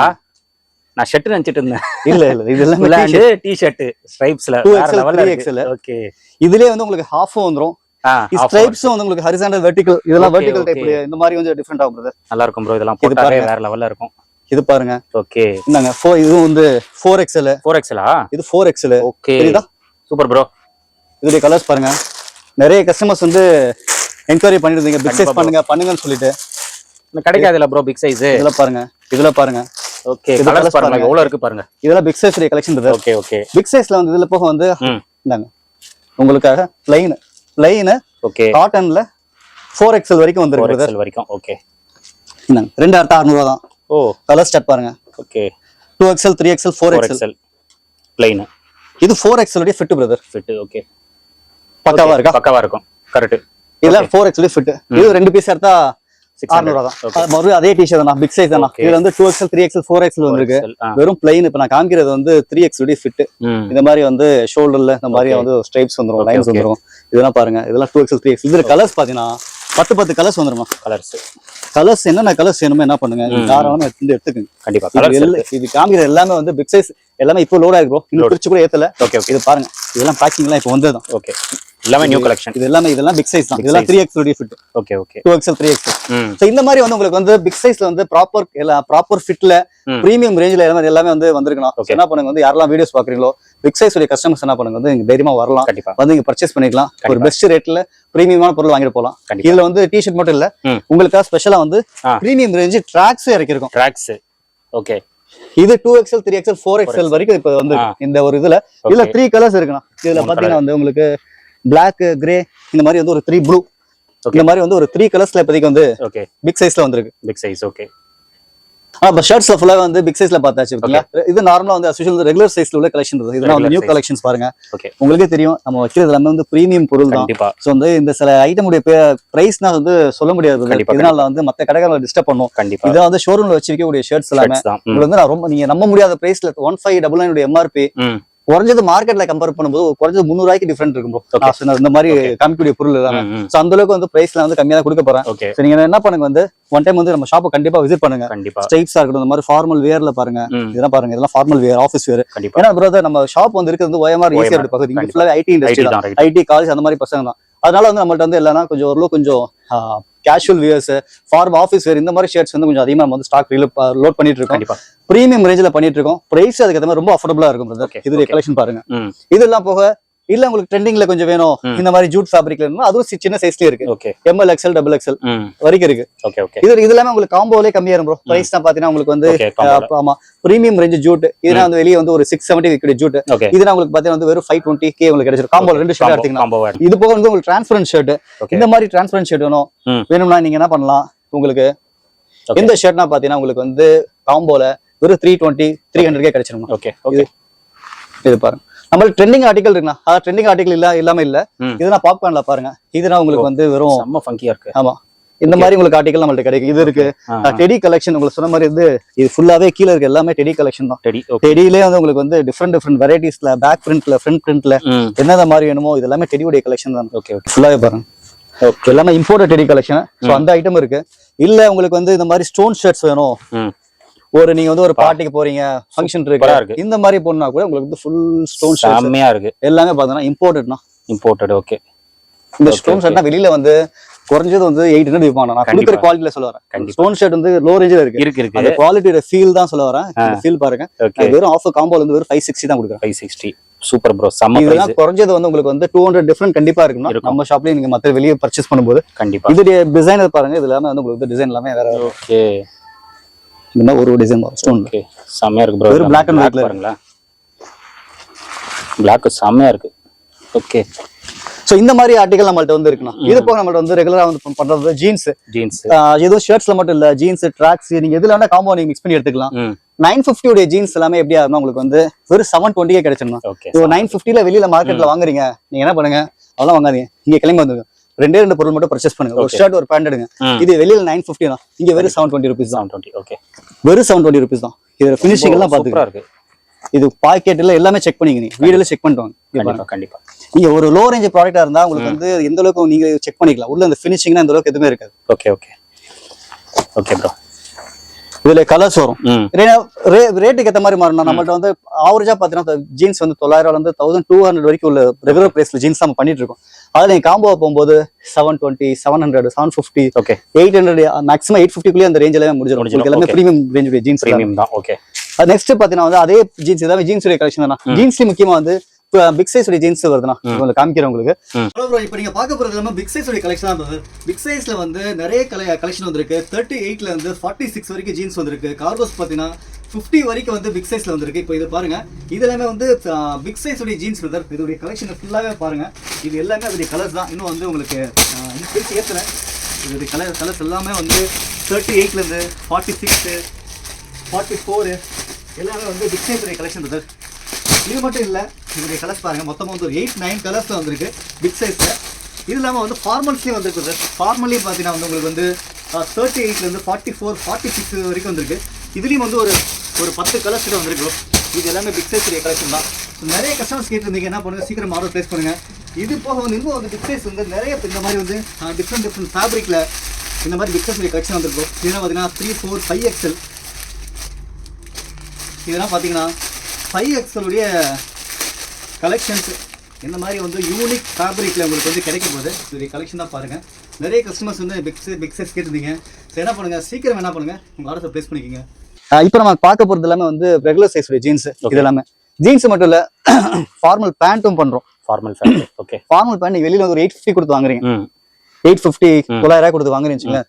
நான் ஷர்ட் நினைச்சிட்டு இருந்தேன். இல்ல இல்ல இது எல்லாமே விளையாண்டு டி-ஷர்ட் ஸ்ட்ரைப்ஸ்ல 2XL, வேற லெவல்ல 3XL. இருக்கு. ஓகே இதுலயே வந்து உங்களுக்கு ஹாஃபும் வந்துரும். ஆ ஸ்ட்ரைப்ஸும் வந்து உங்களுக்கு ஹரிசாண்டல் வெர்டிகல் இதெல்லாம் வெர்டிகல் டைப் okay. இந்த மாதிரி கொஞ்சம் டிஃபரெண்ட் ஆகும். நல்லா இருக்கும் ப்ரோ இதெல்லாம் இது போட்டாலே. வேற லெவல்ல இருக்கும். இது பாருங்க. ஓகே. இந்தாங்க ஃபோ இதுவும் வந்து ஃபோர் எக்ஸ்எல் ஃபோர் எக்ஸ்எலா இது ஃபோர் எக்ஸ்எல் ஓகே. தெரியுதா? Super bro. இதோடைய கலர்ஸ் பாருங்க. நிறைய கஸ்டமர்ஸ் வந்து என்கொயரி பண்ணிட்டு இருந்தீங்க பிக் சைஸ் பண்ணுங்க பண்ணுங்கன்னு சொல்லிட்டு. கிடைக்காதுல ப்ரோ பிக் சைஸ் இதுல பாருங்க இதுல பாருங்க. ஓகே இது கலர்ஸ் பாருங்க. எவ்வளவு இருக்கு பாருங்க. இதெல்லாம் பிக் சைஸ் கலெக்ஷன் இருக்குது ஓகே ஓகே. பிக் சைஸ்ல வந்து இதுல போக வந்து இந்தாங்க. உங்களுக்காக பிளைன் பிளைன் ஓகே. காட்டன்ல ஃபோர் எக்ஸ்எல் வரைக்கும் வந்துருக்கு வரைக்கும் ஓகே. இந்தாங்க ரெண்டாயிரத்து அறுநூறுவா தான். ஓ. கலர் ஸ்டார்ட் பாருங்க. Okay two XL three XL four XL plain இது ஃபோர் உடைய ஃபிட் பிரதர் ஃபிட் ஓகே பக்காவா இருக்கா? பக்காவா இருக்கும். கரெக்ட் இல்ல ஃபோர் எக்ஸ்எல் ஃபிட் இது ரெண்டு பீஸ் எடுத்தா அறுநூறுவா தான். மறுபடியும் அதே டிஷர்ட் தான்? பிக் சைஸ் தானா. இதுல வந்து two XL three XL four வந்திருக்கு. வெறும் பிளைன் இப்ப நான் காமிக்கிறது வந்து த்ரீ எக்ஸ் உடைய ஃபிட் இந்த மாதிரி வந்து ஷோல்டர்ல இந்த மாதிரி. வந்து ஸ்ட்ரைப்ஸ் வந்துரும் லைன்ஸ். வந்துரும். இதெல்லாம் பாருங்க. இதெல்லாம் டூ எக்ஸ்எல் த்ரீ எக்ஸ் இதுல கலர்ஸ் பாத்தீங்கன்னா பத்து பத்து கலர்ஸ் வந்துருமா? கலர்ஸ் கலர்ஸ் என்னென்ன கலர்ஸ் வேணுமோ என்ன பண்ணுங்க. ம். தாராளமா எடுத்து எடுத்துக்கங்க. கண்டிப்பா. இது காமிக்கிறது எல்லாமே வந்து பிக் சைஸ் எல்லாமே இப்போ லோட் bro. இன்னும். பிரிச்சு கூட ஏத்தல. ஓகே ஓகே இது பாருங்க. இதெல்லாம் பேக்கிங் எல்லாம் இப்போ வந்ததுதான். ஓகே எல்லாமே நியூ கலெக்ஷன் இது எல்லாமே இதெல்லாம் பிக் சைஸ் தான். இதெல்லாம். த்ரீ எக்ஸ் உடைய fit okay okay two XL three X ம். ஸோ இந்த மாதிரி வந்து உங்களுக்கு வந்து பிக் சைஸ்ல வந்து ப்ராப்பர் ப்ராப்பர் ஃபிட்ல. பிரீமியம் ரேஞ்சில் எல்லாமே எல்லாமே வந்து வந்திருக்கணும். என்ன பண்ணுங்க வந்து யாரெல்லாம் வீடியோஸ் பாக்குறீங்களோ பிக் சைஸ் உடைய கஸ்டமர்ஸ் என்ன பண்ணுங்க வந்து தைரியமா வரலாம். கண்டிப்பா. வந்து இங்க பர்ச்சேஸ் பண்ணிக்கலாம். ஒரு. பெஸ்ட் ரேட்ல பிரீமியமான பொருள் வாங்கிட்டு கண்டிப்பா. இதுல வந்து டிஷர்ட் மட்டும் இல்ல. உங்களுக்காக ஸ்பெஷலா வந்து. பிரீமியம் ரேஞ்ச் ட்ராக்ஸும் இறக்கிருக்கும் ட்ராக்ஸ் ஓகே இது two XL three XL four XL வரைக்கும் இப்போ வந்து. இந்த ஒரு இதுல. இதுல த்ரீ கலர்ஸ் இருக்குண்ணா. இதுல பாத்தீங்கன்னா வந்து உங்களுக்கு பிளாக் கிரே இந்த மாதிரி வந்து ஒரு த்ரீ ப்ளூ இந்த மாதிரி வந்து ஒரு த்ரீ கலர்ஸ்ல இப்போதைக்கு வந்து பிக் சைஸ்ல வந்திருக்கு. பிக் சைஸ் ஓகே ஆனா இப்போ ஷர்ட்ஸ்ல ஃபுல்லா வந்து பிக் சைஸ்ல பார்த்தாச்சு ஓகேங்களா இது நார்மலா வந்து அசோசியல் ரெகுலர் சைஸ்ல உள்ள கலெக்ஷன் இருக்கு இதெல்லாம் வந்து நியூ. கலெக்ஷன்ஸ் பாருங்க. உங்களுக்கே தெரியும் நம்ம வைக்கிறது எல்லாமே வந்து பிரீமியம் பொருள் தான். ஸோ வந்து இந்த சில ஐட்டமுடைய பிரைஸ்னா வந்து சொல்ல முடியாது. இதனால வந்து மத்த கடைகளை டிஸ்டர்ப் பண்ணும். கண்டிப்பா. இதான் வந்து ஷோரூம்ல வச்சு விற்கக்கூடிய ஷர்ட்ஸ் எல்லாமே உங்களுக்கு வந்து நான் ரொம்ப நீங்க நம்ப முடியாத பிரைஸ்ல one five double nine MRP குறைஞ்சது மார்க்கெட்ல கம்பேர் பண்ணும்போது குறைஞ்சது முந்நூறுவாய்க்கு டிஃபரெண்ட் இருக்கும் சொன்ன இந்த மாதிரி Okay. காமிக்கக்கூடிய பொருள் ம். ஸோ அந்த அளவுக்கு வந்து பிரைஸ்ல வந்து கம்மியா தான் கொடுக்க போறேன். ஓகே நீங்க என்ன பண்ணுங்க வந்து ஒன் டைம் வந்து நம்ம ஷாப்பை கண்டிப்பா விசிட் பண்ணுங்க. கண்டிப்பா. ஸ்டைப்ஸா இருக்கட்டும் இந்த மாதிரி ஃபார்மல் வேர்ல பாருங்க. இதெல்லாம் பாருங்க இதெல்லாம் ஃபார்மல் வேர் ஆஃபீஸ் வேர் கண்டிப்பா. ஏன்னா பிரதர் நம்ம ஷாப் வந்து இருக்கிறது OMR OMR, ஈஸியா பகுதி இங்க கண்டிப்பா. ஃபுல்லா ஐடி இண்டஸ்ட்ரி தான். தான் ஐடி காலேஜ் அந்த மாதிரி பசங்க தான். அதனால வந்து நம்மள்ட்ட வந்து இல்லைன்னா கொஞ்சம் ஓரளவு கொஞ்சம் casual wears form office wear இந்த மாதிரி ஷர்ட்ஸ் வந்து கொஞ்சம் அதிகமா நம்ம வந்து ஸ்டாக் லோட் பண்ணிட்டு இருக்கோம் கண்டிப்பா. பிரீமியம் ரேஞ்சில் பண்ணிட்டு இருக்கோம் பிரைஸ் அதுக்கு மாதிரி ரொம்ப அஃபோர்டபுளா இருக்கும் இது. கலெக்ஷன் பாருங்க. இதெல்லாம் போக இல்ல உங்களுக்கு ட்ரெண்டிங்ல கொஞ்சம் வேணும். இந்த மாதிரி ஜூட் ஃபேப்ரிக்ல இருந்தா அதுவும் சின்ன சைஸ்லயே இருக்கு. Okay M L XL double XL வரைக்கும் இருக்கு. ஓகே ஓகே இது இது எல்லாமே உங்களுக்கு காம்போலே கம்மியா இருக்கும் ப்ரோ பிரைஸ் தான் பாத்தீங்கன்னா உங்களுக்கு வந்து ஆமா. பிரீமியம் ரேஞ்ச் ஜூட் இதுனா வந்து வெளியே வந்து ஒரு சிக்ஸ் செவன்டி விற்கிற ஜூட் இதுனா உங்களுக்கு பாத்தீங்கன்னா வந்து வெறும் ஃபைவ் டுவெண்ட்டி கே உங்களுக்கு கிடைச்சிரும். காம்போல ரெண்டு ஷர்ட் எடுத்தீங்கன்னா. காம்போ இது போக வந்து உங்களுக்கு டிரான்ஸ்பரன்ட் ஷர்ட் இந்த மாதிரி டிரான்ஸ்பரன்ட் ஷர்ட் வேணும். வேணும்னா நீங்க என்ன பண்ணலாம்? உங்களுக்கு. எந்த ஷர்ட்னா பாத்தீங்கன்னா உங்களுக்கு வந்து காம்போல வெறும் த்ரீ டுவெண்ட்டி த்ரீ ஹண்ட்ரட்கே கிடைச்சிரும் ஓகே ஓகே இது பாருங்க. நம்மளுக்கு ட்ரெண்டிங் ஆர்டிகல் இருக்குண்ணா. அதாவது ட்ரெண்டிங் ஆர்டிகல் இல்ல இல்லாம இல்ல. இதுனா பாப்கார்ன்ல பாருங்க. இதுனா உங்களுக்கு வந்து வெறும் செம்ம ஃபங்கியா இருக்கு. ஆமா. இந்த மாதிரி உங்களுக்கு ஆர்டிகல் நம்மள்ட்ட கிடைக்கும். இது இருக்கு. டெடி கலெக்ஷன் உங்களுக்கு சொன்ன மாதிரி வந்து இது ஃபுல்லாவே கீழ இருக்க எல்லாமே டெடி கலெக்ஷன் தான். ஓகே டெடியிலே வந்து உங்களுக்கு வந்து டிஃப்ரெண்ட் டிஃப்ரெண்ட் வெரைட்டிஸ்ல பேக் பிரிண்ட்ல ஃப்ரண்ட் பிரிண்ட்ல என்னென்ன மாதிரி வேணுமோ இது எல்லாமே டெடியுடைய கலெக்ஷன் தான். ஓகே ஓகே ஃபுல்லாவே பாருங்க. ஓகே எல்லாமே இம்போர்ட்டட் டெடி கலெக்ஷன் ஸோ அந்த ஐட்டம் இருக்கு. இல்ல உங்களுக்கு வந்து இந்த மாதிரி ஸ்டோன் ஷர்ட்ஸ் வேணும். ஒரு நீங்க வந்து ஒரு பார்ட்டிக்கு போறீங்க ஃபங்க்ஷன் இருக்கு. இந்த மாதிரி போனா கூட உங்களுக்கு வந்து ஃபுல் ஸ்டோன் செம்மையா இருக்கு. எல்லாமே பாத்தீங்கன்னா இம்போர்ட்டட்னா இம்போர்ட்டட் ஓகே இந்த ஸ்டோன். ஷர்ட்னா வெளியில வந்து குறைஞ்சது வந்து எயிட் ஹண்ட்ரட் விற்பாங்க நான் கொடுக்குற. குவாலிட்டியில சொல்ல வரேன். ஸ்டோன் ஷர்ட் வந்து லோ ரேஞ்சில் இருக்கு. இருக்கு இருக்கு. அந்த குவாலிட்டியோட ஃபீல் தான் சொல்ல வரேன். ஃபீல் பாருங்க. வெறும் ஆஃபர் காம்போல வந்து வெறும் ஃபைவ் சிக்ஸ்டி தான் கொடுக்குறேன். ஃபைவ் சிக்ஸ்டி சூப்பர் ப்ரோ இதெல்லாம் பிரைஸ் குறைஞ்சது வந்து உங்களுக்கு வந்து டூ ஹண்ட்ரட் டிஃப்ரெண்ட் கண்டிப்பா இருக்கும். நம்ம ஷாப்லயே நீங்க மத்த வெளியே பர்ச்சேஸ் பண்ணும்போது. கண்டிப்பா. இதோடைய டிசைன் பாருங்க. இது எல்லாமே வந்து உங்களுக்கு டிசைன் எல்லாமே வேற. ஓகே இந்த மாதிரி ஒரு டிசைன் வரும். ஸ்டோன் செம்மையா இருக்கு ப்ரோ வெறும் black and white ல. பாருங்களேன். பிளாக் செம்மையா இருக்கு. ஓகே சோ இந்த மாதிரி ஆர்டிகல் நம்மள்ட்ட வந்து இருக்குண்ணா. இது போக நம்மள்ட்ட வந்து ரெகுலரா வந்து பண்- பண்றது ஜீன்ஸ் ஜீன்ஸ் எதுவும் ஷர்ட்ஸ்ல மட்டும் இல்ல ஜீன்ஸ் ட்ராக்ஸ் நீங்க எதுல வேணா காம்போ நீங்க மிக்ஸ் பண்ணி எடுத்துக்கலாம். நைன் உடைய ஜீன்ஸ் எல்லாமே எப்படி ஆகும்னா உங்களுக்கு வந்து வெறும் செவன் டுவெண்ட்டியே கிடைச்சிடணும் ஓகே இப்போ நைன் ஃபிஃப்டில வெளியில மார்க்கெட்ல வாங்குறீங்க. நீங்க என்ன பண்ணுங்க? அதெல்லாம் வாங்காதீங்க. இங்க கிளம்பி வந்துருங்க. ரெண்டே ரெண்டு பொருள் மட்டும் பர்ச்சேஸ் பண்ணுங்க. ஒரு. ஷர்ட் ஒரு பேண்ட் எடுங்க. இது வெளியில நைன் ஃபிஃப்டி தான். இங்க வெறும் செவன் டுவெண்ட்டி ருபீஸ் தான். டுவெண்ட்டி ஓகே வெறும் செவன் டுவெண்ட்டி ருபீஸ் தான். இதுல ஃபினிஷிங் எல்லாம் இருக்கு. இது பாக்கெட் எல்லாம் செக் பண்ணிக்க நீங்க வீடியோல செக் பண்ணிட்டு வாங்க. கண்டிப்பா நீங்க ஒரு லோ ரேஞ்ச் ப்ராடக்டா இருந்தா உங்களுக்கு வந்து எந்த அளவுக்கு நீங்க செக் பண்ணிக்கலாம். உள்ள இந்த ஃபினிஷிங்னா இந்த அளவுக்கு எதுவுமே இருக்காது. ஓகே ஓகே ஓகே ப்ரோ இதுல கலர்ஸ் வரும். ரேட்டுக்கு ஏத்த மாதிரி மாறணும். நம்மள்ட்ட வந்து ஆவரேஜா பாத்தீங்கன்னா ஜீன்ஸ் வந்து தொள்ளாயிரம் இருந்து தௌசண்ட் டூ ஹண்ட்ரட் வரைக்கும் உள்ள ரெகுலர் பிரைஸ்ல ஜீன்ஸ் நம்ம பண்ணிட்டு இருக்கோம். அதுல நீங்க காம்போ போகும்போது seven twenty seven hundred seven fifty okay eight hundred maximum eight ஃபிஃப்டிக்குள்ளே அந்த ரேஞ்ச் எல்லாமே முடிஞ்சிடும். எல்லாமே. ப்ரீமியம் ரேஞ்ச் ஜீன்ஸ் தான். ஓகே நெக்ஸ்ட் பாத்தீங்கன்னா வந்து அதே ஜீன்ஸ் ஏதாவது ஜீன்ஸ் கலெக்ஷன் தானே? ஜீன்ஸ்லயும் முக்கியமா வந்து பிக் சைஸ் உடைய ஜீன்ஸ் வருதுண்ணா. உங்களுக்கு காமிக்கிறேன் உங்களுக்கு. ம். ஹலோ ப்ரோ இப்போ நீங்க பார்க்க போறது எல்லாமே பிக் சைஸ் உடைய கலெக்ஷன் தான். பிக் சைஸ்ல வந்து நிறைய கலை கலெக்ஷன் வந்திருக்கு. தேர்ட்டி எயிட்ல இருந்து ஃபார்ட்டி சிக்ஸ் வரைக்கும் ஜீன்ஸ் வந்திருக்கு. கார்கோஸ் பாத்தீங்கன்னா ஃபிஃப்டி வரைக்கும் வந்து பிக் சைஸ்ல வந்திருக்கு. இப்போ இது பாருங்க. இது எல்லாமே வந்து பிக் சைஸ் உடைய ஜீன்ஸ் பிரதர் இதோடைய கலெக்ஷன் ஃபுல்லாவே பாருங்க. இது எல்லாமே அதோடைய கலர்ஸ் தான். இன்னும் வந்து உங்களுக்கு பிரிச்சு ஏத்தல இதோடைய கலர் கலர்ஸ் எல்லாமே வந்து தேர்ட்டி எயிட்ல இருந்து ஃபார்ட்டி சிக்ஸ் ஃபார்ட்டி ஃபோரு எல்லாமே வந்து பிக் சைஸ் உடைய கலெக்ஷன் பிரதர் இது மட்டும் இல்லை இதோடைய கலர்ஸ் பாருங்கள் மொத்தமாக வந்து ஒரு எயிட் நைன் கலர்ஸில் வந்திருக்கு. பிக் சைஸில் இது இல்லாமல் வந்து ஃபார்மல்ஸ்லேயும் வந்திருக்கு சார் ஃபார்மல்லையும் பார்த்தீங்கன்னா வந்து உங்களுக்கு வந்து தேர்ட்டி எயிட்லேருந்து ஃபார்ட்டி ஃபோர் ஃபார்ட்டி சிக்ஸ் வரைக்கும் வந்திருக்கு. இதுலேயும் வந்து ஒரு ஒரு பத்து கலர்ஸ் கிட்ட வந்திருக்கு இது எல்லாமே பிக் சைஸ் கலெக்ஷன் தான். நிறைய கஸ்டமர்ஸ் கேட்டிருந்தீங்க என்ன பண்ணுங்க? சீக்கிரம் ஆர்டர் ப்ளேஸ் பண்ணுங்கள் இது போக வந்து இன்னும் வந்து பிக் சைஸ் வந்து நிறைய இந்த மாதிரி வந்து டிஃப்ரெண்ட் டிஃப்ரெண்ட் ஃபேப்ரிக்கில் இந்த மாதிரி பிக் சைஸ் கலெக்ஷன் வந்திருக்கும் இதெல்லாம் பார்த்தீங்கன்னா த்ரீ ஃபோர் ஃபைவ் எக்ஸல் இதெல்லாம் பார்த்தீங்கன்னா ஃபைவ் எக்ஸலுடைய கலெக்ஷன்ஸ் இந்த மாதிரி வந்து யூனிக் ஃபேப்ரிக்ல உங்களுக்கு வந்து கிடைக்கும் போது இதோடைய கலெக்ஷன் தான் பாருங்க. நிறைய கஸ்டமர்ஸ் வந்து பிக் பிக் சைஸ் கேட்டிருந்தீங்க. சரி என்ன பண்ணுங்க? சீக்கிரம் என்ன பண்ணுங்க? உங்க ஆர்டர் ப்ளேஸ் பண்ணிக்கோங்க. இப்போ நம்ம பார்க்க போறது எல்லாமே வந்து ரெகுலர் சைஸ் உடைய ஜீன்ஸ் இது எல்லாமே. ஜீன்ஸ் மட்டும் இல்ல ஃபார்மல் பேண்ட்டும் பண்றோம். Formal fabric okay formal pant வெளியில வந்து ஒரு எயிட் ஃபிஃப்டி கொடுத்து வாங்குறீங்க. எயிட் ஃபிஃப்டி தொள்ளாயிரம் கொடுத்து வாங்குறீங்க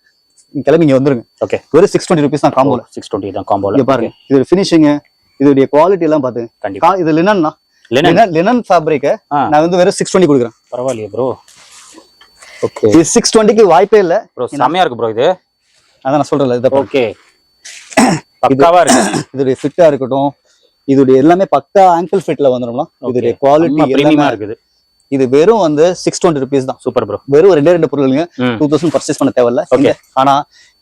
கிளம்பி இங்க வந்துருங்க. ஓகே வெறும் சிக்ஸ் டுவெண்ட்டி ருபீஸ் தான் காம்போல சிக்ஸ் டுவெண்ட்டி தான் காம்போல இங்க பாருங்க. இது ஃபினிஷிங் இதோடைய குவாலிட்டி எல்லாம் பாத்துங்க. கண்டிப்பா. இது லினன்னா லினன் லினன் லினன் ஃபேப்ரிக் ஆ. நான் வந்து வெறும் சிக்ஸ் டுவெண்ட்டி கொடுக்குறேன். பரவாயில்லையே ப்ரோ ஓகே. இது சிக்ஸ் டுவெண்ட்டிக்கு வாய்ப்பே இல்ல. ப்ரோ செமையா இருக்கு ப்ரோ இது. அதான் நான் சொல்றேன்ல இதை. ஓகே பக்காவா இருக்கு. இதோடைய ஃபிட்டா இருக்கட்டும். இதோடைய எல்லாமே பக்கா ஆங்கிள் ஃபிட்ல வந்துடும்னா இதோடைய குவாலிட்டி பிரீமியமா இருக்குது. இது வெறும் வந்து சிக்ஸ் டுவெண்ட்டி ருபீஸ் தான். சூப்பர் ப்ரோ வெறும் ரெண்டே ரெண்டு பொருளுங்க. டூ தௌசண்ட் பர்ச்சேஸ் பண்ண தேவையில்ல. இங்க. ஆனா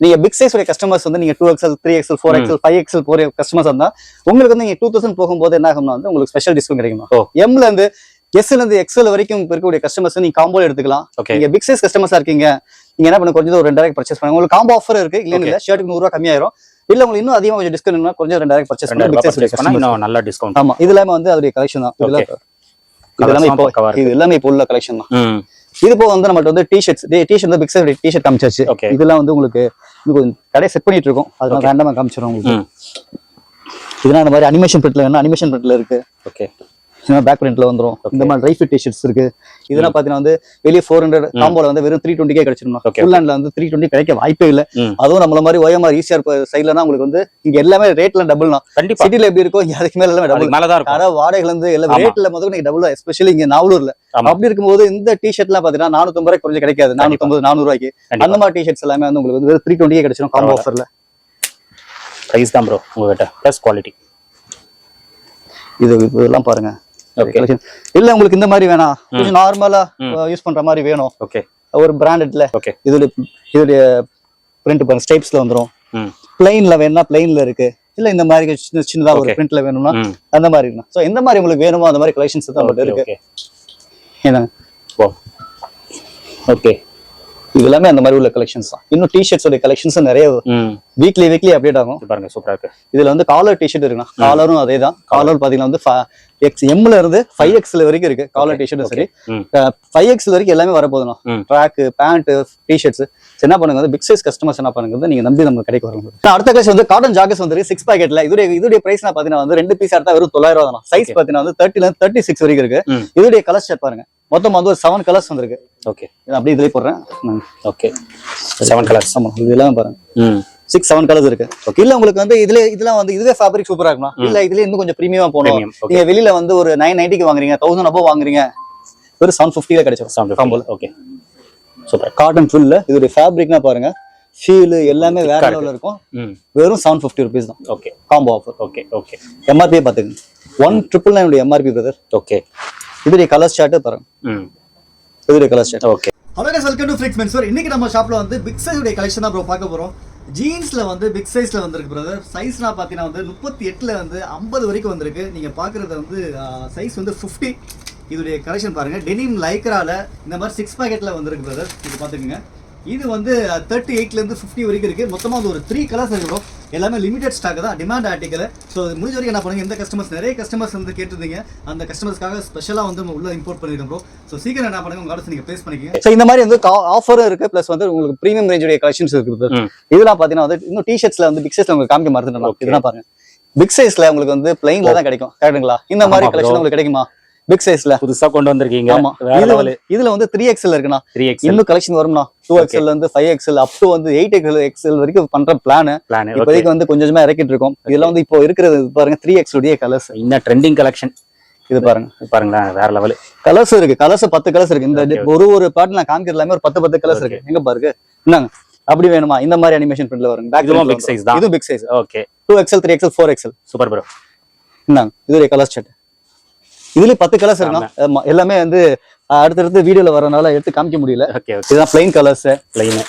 நீங்க பிக் சைஸ் உடைய கஸ்டமர்ஸ் வந்து நீங்க two XL three XL four XL five XL four customers இருந்தா உங்களுக்கு வந்து நீங்க டூ தௌசண்ட் போகும்போது என்ன ஆகும்னா வந்து உங்களுக்கு ஸ்பெஷல் டிஸ்கவுண்ட் கிடைக்குமா. எம்ல இருந்து எஸ்ல இருந்து எக்ஸல் வரைக்கும் இருக்கக்கூடிய கஸ்டமர்ஸ் நீங்க காம்போ எடுத்துக்கலாம். ஓகே நீங்க பிக் சைஸ் கஸ்டமர்ஸா இருக்கீங்க. நீங்க என்ன பண்ண கொஞ்சம் ஒரு ரெண்டாயிரம் பர்ச்சேஸ் பண்ணுங்க உங்களுக்கு காம்போ ஆஃபர் இருக்கு. இல்ல ஷர்ட்டுக்கு நூறு ரூபா கம்மியாயிரும். இல்ல உங்களுக்கு இன்னும் அதிகமா கொஞ்சம் டிஸ்கவுண்ட் கொஞ்சம் ரெண்டாயிரம் பர்ச்சேஸ் ரூபாய் பண்ணா நல்ல டிஸ்கவுண்ட் ஆமா இது எல்லாமே வந்து அதோடைய கலெக்ஷன் தான். இதெல்லாம் இது எல்லாமே இப்போ பக்காவா இருக்கு இது எல்லாமே இப்போ உள்ள கலெக்ஷன் தான். இது போக வந்து நம்மள்ட்ட வந்து டிஷர்ட்ஸ் டிஷர்ட் வந்து பிக் சைஸ் டிஷர்ட் காமிச்சாச்சு. இதெல்லாம் வந்து உங்களுக்கு கடையை செட் பண்ணிட்டு இருக்கோம். அதனால ரேண்டமா காமிச்சிடும் உங்களுக்கு. இதெல்லாம் இந்த மாதிரி அனிமேஷன் பிரிண்ட்ல வேணா அனிமேஷன் பிரிண்ட்ல இருக்கு. ஓகே இதெல்லாம் பேக் பிரிண்ட்ல வந்துரும் இந்த மாதிரி ட்ரை ஃபிட் டிஷர்ட்ஸ் இருக்கு. இதெல்லாம் பாத்தீங்கன்னா வந்து வெளியே ஃபோர் ஹண்ட்ரட் காம்போல வந்து வெறும் த்ரீ டுவெண்ட்டிக்கே கிடைச்சிடும் ஃபுல் ஹேண்ட்ல வந்து த்ரீ டுவெண்ட்டி கிடைக்க வாய்ப்பே இல்ல. அதுவும் நம்மள மாதிரி ஓஎம்ஆர் ஈஸியா சைட்லனா உங்களுக்கு வந்து இங்க எல்லாமே ரேட்ல டபுள் தான். கண்டிப்பா. சிட்டில எப்படி இருக்கோ இங்க அதுக்கு மேல எல்லாமே டபுள் அதுக்கு மேல தான் இருக்கும். வாடகைல இருந்து எல்லாம். ரேட்ல முதல்ல நீங்க டபுள் எஸ்பெஷலி இங்க நாவலூர்ல. அப்படி இருக்கும்போது இந்த டிஷர்ட்லாம் பாத்தீங்கன்னா நானூத்தம்பது ரூபாய் கொஞ்சம் கிடைக்காது. நானூத்தம்பது நானூறு ரூபாய்க்கு அந்த மாதிரி டிஷர்ட்ஸ் எல்லாமே வந்து உங்களுக்கு வந்து த்ரீ டுவெண்ட்டியே கிடைச்சிடும் காம்போ ஆஃபர்ல பிரைஸ் தான் ப்ரோ உங்ககிட்ட. ப்ளஸ் குவாலிட்டி இது இதெல்லாம் பாருங்க. இல்ல உங்களுக்கு இந்த மாதிரி வேணாம். கொஞ்சம் நார்மலா யூஸ் பண்ற மாதிரி வேணும். ஓகே ஒரு பிராண்டட்ல ஓகே இதோடைய பிரிண்ட் பாருங்க ஸ்டைப்ஸ்ல வந்துரும். ம். பிளைன்ல வேணும்னா பிளைன்ல இருக்கு. இல்ல இந்த மாதிரி சின்ன சின்னதா ஒரு. பிரிண்ட்ல வேணும்னா அந்த மாதிரி இருக்கும் சோ எந்த மாதிரி உங்களுக்கு வேணுமோ அந்த மாதிரி கலெக்ஷன்ஸ் தான் நம்மகிட்ட இருக்கு. ஓ ஓகே இது எல்லாமே அந்த மாதிரி உள்ள கலெக்ஷன்ஸ் தான். இன்னும் டிஷர்ட்ஸ் உடைய கலெக்ஷன்ஸ் நிறைய வீக்லி வீக்லி அப்டேட் ஆகும். பாருங்க சூப்பரா இருக்கு. இதுல வந்து காலர் டிஷர்ட் இருக்குண்ணா. காலரும் அதே தான் காலர் பாத்தீங்கன்னா வந்து எக்ஸ் எம்ல இருந்து ஃபைவ் எக்ஸ்ல வரைக்கும் இருக்கு. காலர் டிஷர்ட் சரி. ஃபைவ் எக்ஸ்ல வரைக்கும் எல்லாமே வரப்போதுண்ணா ம். ட்ராக் பேண்ட் டிஷர்ட்ஸ் என்ன பண்ணுங்க வந்து பிக் சைஸ் கஸ்டமர்ஸ் என்ன பண்ணுங்க நீங்க நம்பி நம்ம கடைக்கு வரணும். அடுத்த கலெக்ஷன் வந்து காட்டன் ஜாக்கெட்ஸ் வந்து சிக்ஸ் பாக்கெட்ல இதுடைய இதுடைய பிரைஸ் பாத்தீங்கன்னா வந்து ரெண்டு பீஸ் எடுத்தா வெறும் தொள்ளாயிரம் ரூபா தான் சைஸ். பாத்தீங்கன்னா வந்து தேர்ட்டில இருந்து தேர்ட்டி சிக்ஸ் வரைக்கும் இருக்கு. இதுடைய கலர் ஷர்ட் பாருங்க. மொத்தம் வந்து ஒரு செவன் கலர்ஸ் வந்திருக்கு. ஓகே இது அப்படியே இதுலயே போடுறேன். ஓகே செவன் கலர்ஸ் ஆமா இது எல்லாம் பாருங்க சிக்ஸ் செவன் கலர்ஸ் இருக்கு. இல்ல உங்களுக்கு வந்து இதுல இதெல்லாம் வந்து இதுவே ஃபேப்ரிக் சூப்பரா இருக்குமா? இல்ல இதுல இன்னும் கொஞ்சம் பிரீமியமா போகணும். நீங்க வெளியில வந்து ஒரு நைன் நைன்டிக்கு வாங்குறீங்க தௌசண்ட் அபோ வாங்குறீங்க வெறும் செவன் ஃபிஃப்டில கிடைச்சிடும் செவன் ஓகே சூப்பர் காட்டன் ஃபுல்ல இதோட ஃபேப்ரிக்னா பாருங்க ஃபீல் எல்லாமே வேற லெவல்ல இருக்கும். ம். வெறும் செவன் ஃபிஃப்டி ருபீஸ் தான். Okay combo offer okay okay MRP பாத்துக்கங்க one triple nine MRP brother okay இதோடைய கலர் ஷார்ட் பாருங்க. ம். இதோடைய colour chart okay hello guys welcome to Flix mens இன்னைக்கு நம்ம ஷாப்ல வந்து பிக் சைஸ் உடைய கலெக்ஷன் தான் ப்ரோ பார்க்க போறோம். ஜீன்ஸ்ல வந்து பிக் சைஸ்ல வந்திருக்கு பிரதர் சைஸ்னா பாத்தீங்கன்னா வந்து முப்பத்தி எட்டுல வந்து ஐம்பது வரைக்கும் வந்திருக்கு. நீங்க பாக்குறது வந்து சைஸ் வந்து 50 இதோடைய கலெக்ஷன் பாருங்க. டெனிம் லைக்ரால இந்த மாதிரி சிக்ஸ் பாக்கெட்ல வந்திருக்கு பிரதர் இது பாத்துக்கோங்க. இது வந்து தேர்ட்டி எயிட்ல இருந்து 50 வரைக்கும் இருக்கு. மொத்தமா வந்து ஒரு த்ரீ கலர்ஸ் இருக்கு bro. எல்லாமே லிமிடெட் ஸ்டாக் தான். டிமாண்ட் ஆர்டிக்கல் ஸோ முடிஞ்ச வரைக்கும் என்ன பண்ணுங்க எந்த கஸ்டமர்ஸ் நிறைய கஸ்டமர்ஸ் வந்து கேட்டிருந்தீங்க. அந்த கஸ்டமர்ஸ்க்காக ஸ்பெஷலாக வந்து உள்ள இம்போர்ட் பண்ணிருக்கோம் ப்ரோ ஸோ சீக்கிரம் என்ன பண்ணுங்க உங்க ஆர்டர்ஸ் நீங்க ப்ளேஸ் பண்ணிக்கங்க. ஸோ இந்த மாதிரி வந்து ஆஃபரும் இருக்கு. ப்ளஸ் வந்து உங்களுக்கு ப்ரீமியம் ரேஞ்சுடைய கலெக்ஷன்ஸ் இருக்குது இதெல்லாம் பாத்தீங்கன்னா வந்து இன்னும் டிஷர்ட்ஸ்ல வந்து பிக் சைஸ்ல உங்களுக்கு காமிக்க மறந்துட்டேன் Okay. இதெல்லாம் பாருங்க. பிக் சைஸ்ல உங்களுக்கு வந்து பிளைன்ல தான் கிடைக்கும். கரெக்ட்டுங்களா இந்த மாதிரி. கலெக்ஷன் உங்களுக்கு கிடைக்குமா? பிக் சைஸ்ல புதுசா கொண்டு வந்திருக்கீங்க. ஆமா. இது வந்து- இதுல வந்து த்ரீ எக்ஸ்எல் இருக்குண்ணா. த்ரீ எக்ஸ் இன்னும் கலெக்ஷன் வரும்னா டூ எக்ஸ்எல் இருந்து ஃபைவ் எக்ஸ்எல் அப் டு வந்து எயிட் எக்ஸ்எல் எக்ஸ்எல் வரைக்கும் பண்ற பிளான் பிளான் இப்போதைக்கு வந்து கொஞ்சம் கொஞ்சமா இறக்கிட்டு இருக்கோம். இதெல்லாம் வந்து இப்போ இருக்கிறது இது பாருங்க த்ரீ எக்ஸ் உடைய கலர்ஸ் இன்னும் ட்ரெண்டிங் கலெக்ஷன் இது பாருங்க. பாருங்களேன் வேற லெவல். கலர்ஸ் இருக்கு. கலர்ஸ் பத்து கலர்ஸ் இருக்கு. இந்த ஒரு ஒரு பாட்டு நான் காமிக்கிறது எல்லாமே ஒரு பத்து பத்து கலர்ஸ் இருக்கு. எங்க பாருங்க? என்னங்க? அப்படி வேணுமா? இந்த மாதிரி அனிமேஷன் பிரிண்ட்ல வருங்க. இதுவும் big size வந்துரும். தான். இதுவும் big size okay two XL three XL four XL super bro என்னங்க? இதுல கலர் ஷர்ட் இதுல பத்து கலர்ஸ் இருக்குண்ணா ஆமா, எல்லாமே வந்து அடுத்தடுத்து வீடியோல வரனால எடுத்து காமிக்க முடியல. இதுதான் பிளைன் கலர்ஸ் லைன்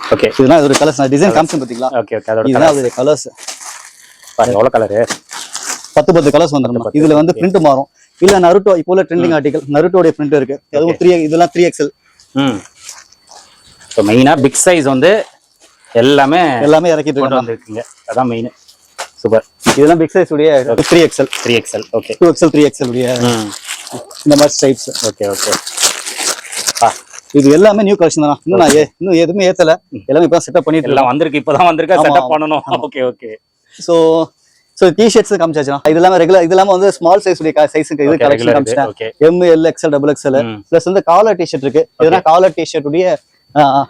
ஓகே இதுதான் இதோட கலர்ஸ் நான் டிசைன் காமிச்சேன் பாத்தீங்களா? ஓகே ஓகே அதோட இதுதான் அதோட கலர்ஸ் பாருங்க எவ்வளவு கலரு பத்து பத்து கலர்ஸ் வந்துடும் இதுல வந்து பிரிண்ட் மாறும். இல்ல நருட்டோ இப்போ உள்ள ட்ரெண்டிங் ஆர்டிகல் நருட்டோட பிரிண்ட் இருக்கு. அதுவும் த்ரீ இதெல்லாம் த்ரீ எக்ஸ்எல் ம். ஸோ மெயினா பிக் சைஸ் வந்து எல்லாமே எல்லாமே இறக்கிட்டு கொண்டு வந்திருக்கீங்க. அதான் மெயின் சூப்பர் இதெல்லாம் பிக் சைஸ் உடைய three XL three XL okay two XL three XL உடைய இந்த மாதிரி ஸ்டைப்ஸ் ஓகே ஓகே இது எல்லாமே நியூ கலெக்ஷன் தான்? இன்னும் நான் இன்னும் எதுவுமே ஏத்தல. எல்லாமே இப்போ செட்டப் பண்ணிட்டு எல்லாம் வந்திருக்கு இப்பதான் வந்திருக்கா செட்டப் ஆமா. பண்ணணும். Okay okay so so T shirts காமிச்சாச்சுனா? இது இல்லாம ரெகுலர் இது இல்லாம வந்து ஸ்மால் சைஸ் உடைய சைஸுக்கு இது collection காமிச்சிட்டேன். M L XL double XL. Plus வந்து காலர் டிஷர்ட் இருக்கு. இதெல்லாம் காலர் டிஷர்ட் உடைய ஆ, ஆ.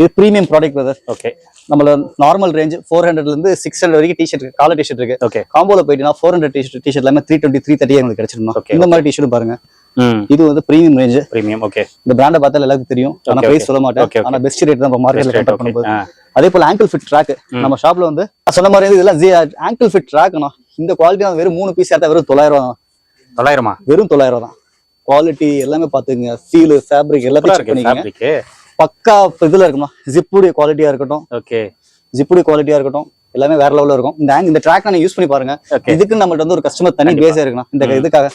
இது ப்ரீமியம் ப்ராடக்ட் பிரதர் ஓகே நம்மள நார்மல் ரேஞ்ச் ஃபோர் ஹண்ட்ரட்ல இருந்து சிக்ஸ் ஹண்ட்ரட் வரைக்கும் டிஷர்ட் இருக்கு. காலர் டிஷர்ட் இருக்கு. ஓகே காம்போல போயிட்டீங்கன்னா four hundred T shirt T shirt எல்லாமே த்ரீ டுவெண்ட்டி த்ரீ தேர்ட்டி உங்களுக்கு கிடைச்சிருந்தோம் Okay, இந்த மாதிரி டிஷர்ட் பாருங்க. இது வந்து பிரீமியம் ரேஞ்ச் பிரீமியம் ஓகே இந்த பிராண்டை பார்த்தா எல்லாருக்கும் தெரியும். ஆனா பிரைஸ். சொல்ல மாட்டேன். ஆனா பெஸ்ட் ரேட் தான் மார்க்கெட்ல கம்பேர் பண்ணும்போது. அதே போல ஆங்கிள் ஃபிட் ட்ராக் நம்ம ஷாப்ல வந்து சொன்ன மாதிரி இதெல்லாம் ஆங்கிள் ஃபிட் ட்ராக்னா இந்த குவாலிட்டி வெறும் மூணு பீஸ் எடுத்தா வெறும் தொள்ளாயிரம் தான் தொள்ளாயிரமா? வெறும் தொள்ளாயிரம் தான். குவாலிட்டி எல்லாமே பாத்துங்க ஃபீல் ஃபேப்ரிக் எல்லாத்தையும் இருக்கு பக்கா இதுல இருக்கணும் ஜிப்புடைய குவாலிட்டியா இருக்கட்டும். ஓகே ஜிப்புடைய குவாலிட்டியா இருக்கட்டும். எல்லாமே வேற லெவல்ல இருக்கும். இந்த இந்த ட்ராக் நீங்க யூஸ் பண்ணி பாருங்க. இதுக்கு நம்மள்ட்ட வந்து ஒரு கஸ்டமர் தனி. பேஸே இருக்கணும். இந்த இதுக்காக.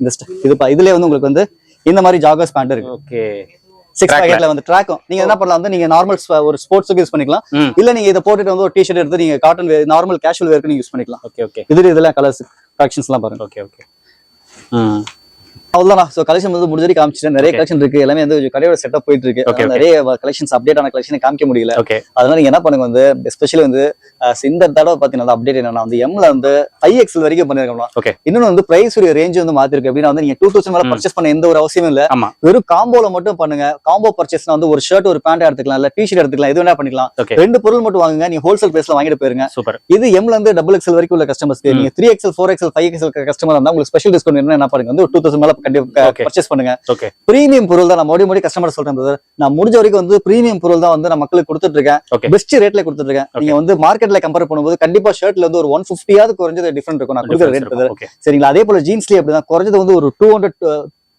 இந்த இது இதுலயே வந்து உங்களுக்கு வந்து இந்த மாதிரி ஜாகர்ஸ் பேண்ட் இருக்கு. Okay six. பேக்கெட்ல வந்து ட்ராக்கும் நீங்க என்ன பண்ணலாம் வந்து நீங்க நார்மல் ஒரு ஸ்போர்ட்ஸுக்கு யூஸ் பண்ணிக்கலாம். இல்ல நீங்க இதை போட்டுட்டு வந்து ஒரு டிஷர்ட் எடுத்து நீங்க காட்டன் வேர் நார்மல் கேஷுவல் வேர்க்கு நீங்க யூஸ் பண்ணிக்கலாம். ஓகே ஓகே இதுல இதெல்லாம் கலர்ஸ் எல்லாம் பாருங்க. ஓகே ஓகே ம் அவ்வளவுதான் ஸோ கலெக்ஷன் வந்து முடிஞ்சு வரைக்கும் காமிச்சிட்டேன். நிறைய. கலெக்ஷன் இருக்கு. எல்லாமே வந்து கடையோட செட்டப் போயிட்டு இருக்கு. நிறைய கலெக்ஷன்ஸ் அப்டேட் ஆன கலெக்ஷன் காமிக்க முடியல. ஓகே அதனால நீங்க என்ன பண்ணுங்க வந்து எஸ்பெஷலி வந்து இந்த தடவை பாத்தீங்கன்னா அப்டேட் என்னன்னா வந்து எம்ல வந்து ஃபைவ் எக்ஸல் வரைக்கும் பண்ணிருக்கோம். இன்னொன்னு வந்து பிரைஸ் உடைய ரேஞ்ச் வந்து மாத்திருக்கு. அப்படின்னா வந்து நீங்க டூ தௌசண்ட் மேல. பர்ச்சேஸ் பண்ண எந்த ஒரு அவசியமும் இல்ல. வெறும் காம்போல மட்டும் பண்ணுங்க. காம்போ பர்ச்சேஸ்னா வந்து ஒரு ஷர்ட் ஒரு பேண்ட் எடுத்துக்கலாம் இல்ல டிஷர்ட் எடுத்துக்கலாம் எது வேணா பண்ணிக்கலாம். ரெண்டு பொருள் மட்டும் வாங்குங்க. நீங்க ஹோல்சேல் பிரைஸ்ல வாங்கிட்டு போயிருங்க. இது எம்ல இருந்து டபுள் எக்ஸல் வரைக்கும் உள்ள கஸ்டமர்ஸ்க்கு ம். நீங்க three XL four XL five XL customer இருந்தா உங்களுக்கு ஸ்பெஷல் டிஸ்கவுண்ட் என்ன என்ன பண்ணுங்க? வந்து டூ தௌசண்ட் மேல. பர்ச்சேஸ் பண்ணுங்க. ஓகே பிரீமியம் பொருள் தான் நான் மறுபடியும் மறுபடியும் கஸ்டமர் சொல்றேன். நான் முடிஞ்ச வரைக்கும் வந்து பிரீமியம் பொருள் தான் வந்து நான் மக்களுக்கு கொடுத்துட்டு இருக்கேன். பெஸ்ட் ரேட்ல கொடுத்துட்டு இருக்கேன் நீங்க வந்து மார்க்கெட்ல கம்பேர் பண்ணும்போது கண்டிப்பா ஷர்ட்ல வந்து ஒரு ஒன் பிப்டியாவது குறைஞ்சது டிஃபரெண்ட் இருக்கும். நான் கொடுக்குற ரேட் சரிங்களா? அதே போல ஜீன்ஸ்லயே அப்படிதான். குறைஞ்சது வந்து ஒரு டூ ஹண்ட்ரட்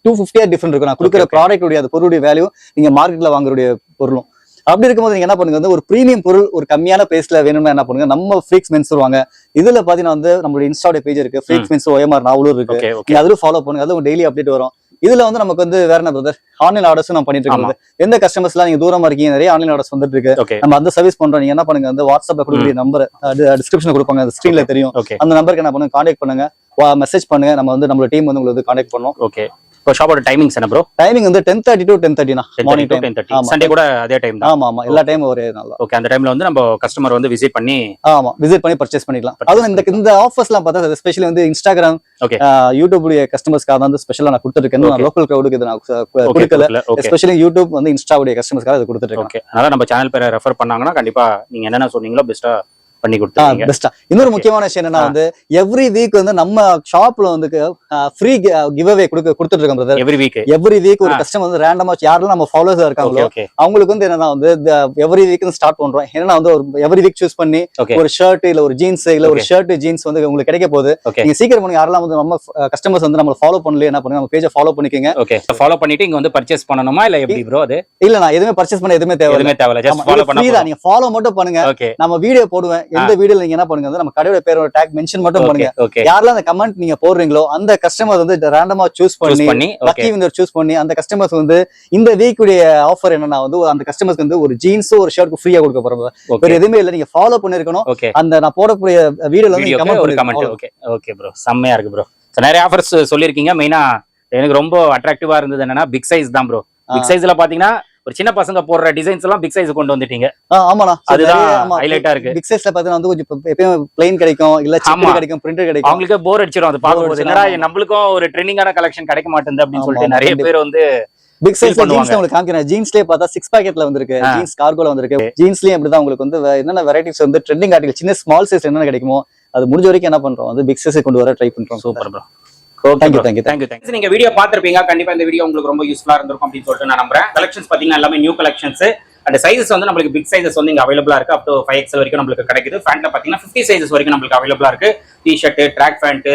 டூ பிப்டியா டிஃபரெண்ட் இருக்கும். நான் கொடுக்குற. ப்ராடக்ட் உடைய அந்த பொருளுடைய வேல்யூ நீங்க மார்க்கெட்ல வாங்குறடைய பொருளும். அப்படி இருக்கும்போது நீங்க என்ன பண்ணுங்க வந்து ஒரு பிரீமியம் பொருள் ஒரு கம்மியான பேஸ்ல வேணும்னா என்ன பண்ணுங்க நம்ம ஃப்ரீக்ஸ் மென்ஸ் வருவாங்க இதுல பாத்தீங்கன்னா வந்து நம்மளுடைய இன்ஸ்டாட பேஜ் இருக்கு. ஃப்ரீக்ஸ் மென்ஸ் OMR நாவலூர் இருக்கு. நீங்க அதுல ஃபாலோ பண்ணுங்க அதுவும் டெய்லி அப்டேட் வரும். இதுல வந்து நமக்கு வந்து வேற என்ன பிரதர் ஆன்லைன் ஆர்டர்ஸும் நம்ம பண்ணிட்டு இருக்கோம் எந்த கஸ்டமர்ஸ் எல்லாம் நீங்க தூரமா இருக்கீங்க நிறைய ஆன்லைன் ஆர்டர்ஸ் வந்துட்டு இருக்கு. நம்ம அந்த சர்வீஸ் பண்றோம் நீங்க என்ன பண்ணுங்க வந்து வாட்ஸ்அப்ல கொடுக்கக்கூடிய நம்பர் டிஸ்கிரிப்ஷன்ல கொடுப்பாங்க அந்த ஸ்கிரீன்ல தெரியும். அந்த நம்பருக்கு என்ன பண்ணுங்க கான்டாக்ட் பண்ணுங்க மெசேஜ் பண்ணுங்க நம்ம வந்து நம்மளோட டீம் வந்து உங்களுக்கு கான்டாக்ட் பண்ணோம். ஓகே இப்போ ஷாப்போட டைமிங்ஸ் என்ன ப்ரோ டைமிங் வந்து ten thirty to ten தேர்ட்டினா ten morning time ten thirty. Sunday கூட அதே டைம் தான். ஆமா ஆமா. எல்லா டைமும் ஒரே நாள். ஓகே அந்த டைம்ல வந்து நம்ம கஸ்டமர் வந்து விசிட் பண்ணி ஆமா விசிட் பண்ணி பர்ச்சேஸ் பண்ணிக்கலாம். அதுவும் இந்த இந்த ஆஃபர்ஸ்லாம் பார்த்தா ஸ்பெஷலி வந்து இன்ஸ்டாகிராம் Okay. யூடியூப் உடைய கஸ்டமர்ஸ்க்காக வந்து ஸ்பெஷலா நான் கொடுத்துருக்கேன். லோக்கல் க்ரௌடுக்கு இதை நான் ஓகே கொடுக்கல. ஓகே எஸ்பெஷலி யூடியூப் வந்து இன்ஸ்டாவுடைய கஸ்டமர்ஸ்க்காக இதை கொடுத்துட்டு இருக்கேன் ஓகே அதனால நம்ம சேனல் பேரை ரெஃபர் பண்ணாங்கன்னா கண்டிப்பா நீங்க என்னென்ன சொன்னீங்களோ பெஸ்ட்டா பண்ணி கொடுத்துருவீங்க பெஸ்டா இன்னொரு. முக்கியமான விஷயம் என்னன்னா. வந்து எவ்ரி வீக் வந்து நம்ம ஷாப்ல வந்து ஃப்ரீ கிவ் அவே கொடுக்க கொடுத்துட்டு இருக்கோம் brother every week every week ஒரு. கஸ்டமர் வந்து ரேண்டமா யாரெல்லாம் நம்ம ஃபாலோவர்ஸ் இருக்காங்களோ அவங்களுக்கு வந்து என்னன்னா வந்து எவ்ரி வீக் ஸ்டார்ட் பண்றோம். என்னன்னா வந்து ஒரு எவ்ரி வீக் சூஸ் பண்ணி ஒரு ஷர்ட் இல்ல ஒரு ஜீன்ஸ் இல்ல ஒரு. ஷர்ட் ஜீன்ஸ் வந்து உங்களுக்கு கிடைக்க போகுது. நீங்க சீக்கிரம் பண்ணுங்க யாரெல்லாம் வந்து நம்ம கஸ்டமர்ஸ் வந்து நம்ம ஃபாலோ பண்ணல என்ன பண்ணுங்க நம்ம பேஜை ஃபாலோ பண்ணிக்கங்க. ஓகே ஃபாலோ பண்ணிட்டு இங்க வந்து பர்ச்சேஸ் பண்ணணுமா இல்ல எப்படி ப்ரோ அது? இல்ல நான் எதுவுமே பர்ச்சேஸ் பண்ண எதுவுமே தேவை எதுவுமே தேவையில்ல ஜஸ்ட் ஃபாலோ பண்ணா தான் நீங்க ஃபாலோ மட்டும் பண்ணுங்க. நம்ம வீடியோ போடுவேன். எந்த வீடியோல நீங்க என்ன பண்ணுங்க நம்ம கடையோட பேரோட டேக் மென்ஷன் மட்டும் பண்ணுங்க. யாரெல்லாம் அந்த கமெண்ட் நீங்க போடுறீங்களோ அந்த கஸ்டமர் வந்து ரேண்டமா சூஸ் பண்ணி லக்கி வினர் சூஸ் பண்ணி அந்த கஸ்டமர்ஸ் வந்து இந்த வீக் உடைய ஆஃபர் என்னன்னா வந்து அந்த கஸ்டமர்ஸ்க்கு வந்து ஒரு ஜீன்ஸ் ஒரு ஷர்ட் ஃப்ரீயா கொடுக்க போறோம். வேற எதுவுமே இல்ல. நீங்க ஃபாலோ பண்ணிருக்கணும். அந்த நான் போடக்கூடிய வீடியோல வந்து கமெண்ட் ஓகே ஓகே ப்ரோ செம்மையா இருக்கு ப்ரோ நிறைய ஆஃபர்ஸ் சொல்லிருக்கீங்க மெயினா எனக்கு ரொம்ப அட்ராக்டிவா இருந்தது என்னன்னா பிக் சைஸ் தான் ப்ரோ பிக் சைஸ்ல பாத்தீங்கன்னா ஒரு சின்ன பசங்க போடுற டிசைன்ஸ் எல்லாம் பிக் சைஸ் கொண்டு வந்துட்டீங்க ஆமாண்ணா அதுதான். ஹைலைட்டா இருக்கு பிக் சைஸ்ல பாத்தீங்கன்னா வந்து கொஞ்சம் எப்பயும் பிளைன் கிடைக்கும் இல்ல. செக் கிடைக்கும் பிரிண்டர் கிடைக்கும் அவங்களுக்கு போர் அடிச்சிடும் அது பார்க்கும்போது என்னடா. நம்மளுக்கும் ஒரு ட்ரெண்டிங்கான கலெக்ஷன் கிடைக்க மாட்டேங்குது அப்படின்னு சொல்லிட்டு நிறைய. பேர் வந்து பிக் சைஸ். ஜீன்ஸ் உங்களுக்கு காமிக்கிறேன் ஜீன்ஸ்லயே பார்த்தா சிக்ஸ் பாக்கெட்ல வந்திருக்கு. ஜீன்ஸ் கார்கோல வந்திருக்கு ஜீன்ஸ்லயும் அப்படிதான் உங்களுக்கு வந்து என்னென்ன வெரைட்டிஸ் வந்து ட்ரெண்டிங் ஆர்டிகல் சின்ன ஸ்மால் சைஸ் என்னென்ன கிடைக்குமோ அது முடிஞ்ச வரைக்கும் என்ன பண்றோம் வந்து பிக் சைஸ் கொண்டு வர ட்ரை பண்றோம் super bro You, thank you thank you நீங்க வீடியோ பார்த்திருப்பீங்க. கண்டிப்பா இந்த வீடியோ உங்களுக்கு ரொம்ப யூஸ்ஃபுல்லா இருந்திருக்கும் அப்படின்னு சொல்லிட்டு நான் நம்புறேன். கலெக்ஷன்ஸ் பாத்தீங்கன்னா எல்லாமே நியூ கலெக்ஷன்ஸ் அந்த சைஸஸ் வந்து நம்மளுக்கு பிக் சைஸஸ் வந்து இங்க அவைலபிளா இருக்கு. அப் டு ஃபைவ் எக்ஸ் வரைக்கும் நம்மளுக்கு கிடைக்குது. ஃபேண்ட்ல பாத்தீங்கன்னா ஃபிஃப்டி சைஸஸ் வரைக்கும் நம்மளுக்கு அவைலபிளா இருக்கு. T shirt track pant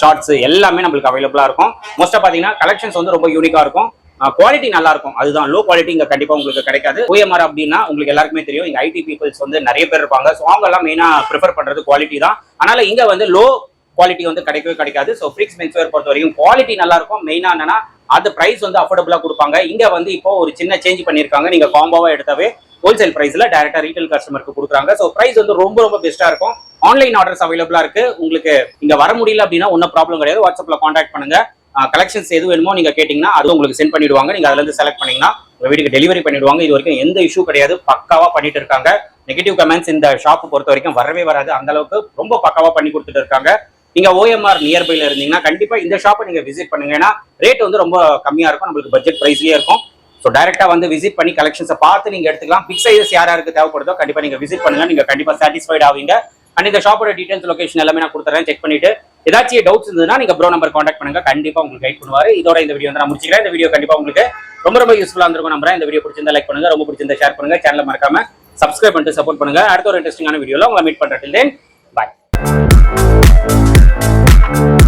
shorts எல்லாமே நம்மளுக்கு அவைலபிளா இருக்கும். மோஸ்டா பாத்தீங்கன்னா கலெக்ஷன்ஸ் வந்து ரொம்ப யூனிக்கா இருக்கும். குவாலிட்டி நல்லா இருக்கும். அதுதான். லோ குவாலிட்டி இங்க கண்டிப்பா உங்களுக்கு கிடைக்காது. ஓஎம்ஆர் அப்படின்னா உங்களுக்கு எல்லாருக்குமே தெரியும். இங்க ஐடி பீப்புள்ஸ் வந்து நிறைய பேர் இருப்பாங்க. ஸோ அவங்க எல்லாம் மெயினா ப்ரிஃபர் பண்றது குவாலிட்டி தான். அதனால இங்க வந்து லோ குவாலிட்டி வந்து கிடைக்கவே கிடைக்காது. ஸோ ஃப்ரிக்ஸ் மென்ஸ்வேர் பொறுத்த வரைக்கும் குவாலிட்டி நல்லா இருக்கும் மெயினா என்னன்னா அது ப்ரைஸ் வந்து அஃபோர்டபுளாக கொடுப்பாங்க. இங்கே வந்து இப்போ ஒரு சின்ன சேஞ்ச் பண்ணியிருக்காங்க. நீங்கள் காம்போவாக எடுத்தாவே ஹோல்சேல் ப்ரைஸில் டேரெக்டாக ரீட்டைல் கஸ்டமருக்கு கொடுக்குறாங்க. ஸோ ப்ரைஸ் வந்து ரொம்ப ரொம்ப பெஸ்ட்டாக இருக்கும். ஆன்லைன் ஆர்டர்ஸ் அவைலபிளாக இருக்குது உங்களுக்கு இங்கே வர முடியல அப்படின்னா ஒன்றும் ப்ராப்ளம் கிடையாது. வாட்ஸ்அப்பில் காண்டாக்ட் பண்ணுங்கள் கலெக்ஷன்ஸ் எது வேணுமோ நீங்கள் கேட்டிங்கன்னா அது உங்களுக்கு சென்ட் பண்ணிடுவாங்க. நீங்கள் அதுலேருந்து செலக்ட் பண்ணிங்கன்னா உங்கள் வீட்டுக்கு டெலிவரி பண்ணிடுவாங்க. இது வரைக்கும் எந்த இஷ்யூ கிடையாது. பக்காவாக பண்ணிட்டு இருக்காங்க. நெகட்டிவ் கமெண்ட்ஸ் இந்த ஷாப் பொறுத்த வரைக்கும் வரவே வராது. அந்த அளவுக்கு ரொம்ப பக்காவாக பண்ணி கொடுத்துட்டு இருக்காங்க. நீங்க ஓஎம்ஆர் நியர்பைல இருந்தீங்கன்னா கண்டிப்பா இந்த ஷாப்பை நீங்க விசிட் பண்ணுங்க. ஏன்னா ரேட் வந்து ரொம்ப கம்மியா இருக்கும். நம்மளுக்கு பட்ஜெட் பிரைஸ்லயே இருக்கும். ஸோ டைரக்டா வந்து விசிட் பண்ணி கலெக்ஷன்ஸை பார்த்து நீங்க எடுத்துக்கலாம். பிக் சைஸஸ் யார் யாருக்கு தேவைப்படுதோ கண்டிப்பா நீங்க விசிட் பண்ணுங்க. நீங்க கண்டிப்பா சாட்டிஸ்ஃபைட் ஆவீங்க. அண்ட் இந்த ஷாப்போட டீடைல்ஸ் லொகேஷன் எல்லாமே நான் கொடுத்துறேன். செக் பண்ணிட்டு ஏதாச்சும் டவுட்ஸ் இருந்ததுன்னா நீங்க ப்ரோ நம்பர் காண்டாக்ட் பண்ணுங்க. கண்டிப்பா உங்களுக்கு கைட் பண்ணுவாரு. இதோட இந்த வீடியோ வந்து நான் முடிச்சுக்கிறேன். இந்த வீடியோ கண்டிப்பா உங்களுக்கு ரொம்ப ரொம்ப யூஸ்ஃபுல்லா இருந்திருக்கும் நம்புறேன். இந்த வீடியோ பிடிச்சிருந்தா லைக் பண்ணுங்க. ரொம்ப பிடிச்சிருந்தா ஷேர் பண்ணுங்க. சேனலை மறக்காம சப்ஸ்கிரைப் பண்ணிட்டு சப்போர்ட் பண்ணுங்க. அடுத்த ஒரு இன்ட்ரெஸ்டிங்கான வீடியோல உங்களை மீட் பண்றேன். பாய் Thank you.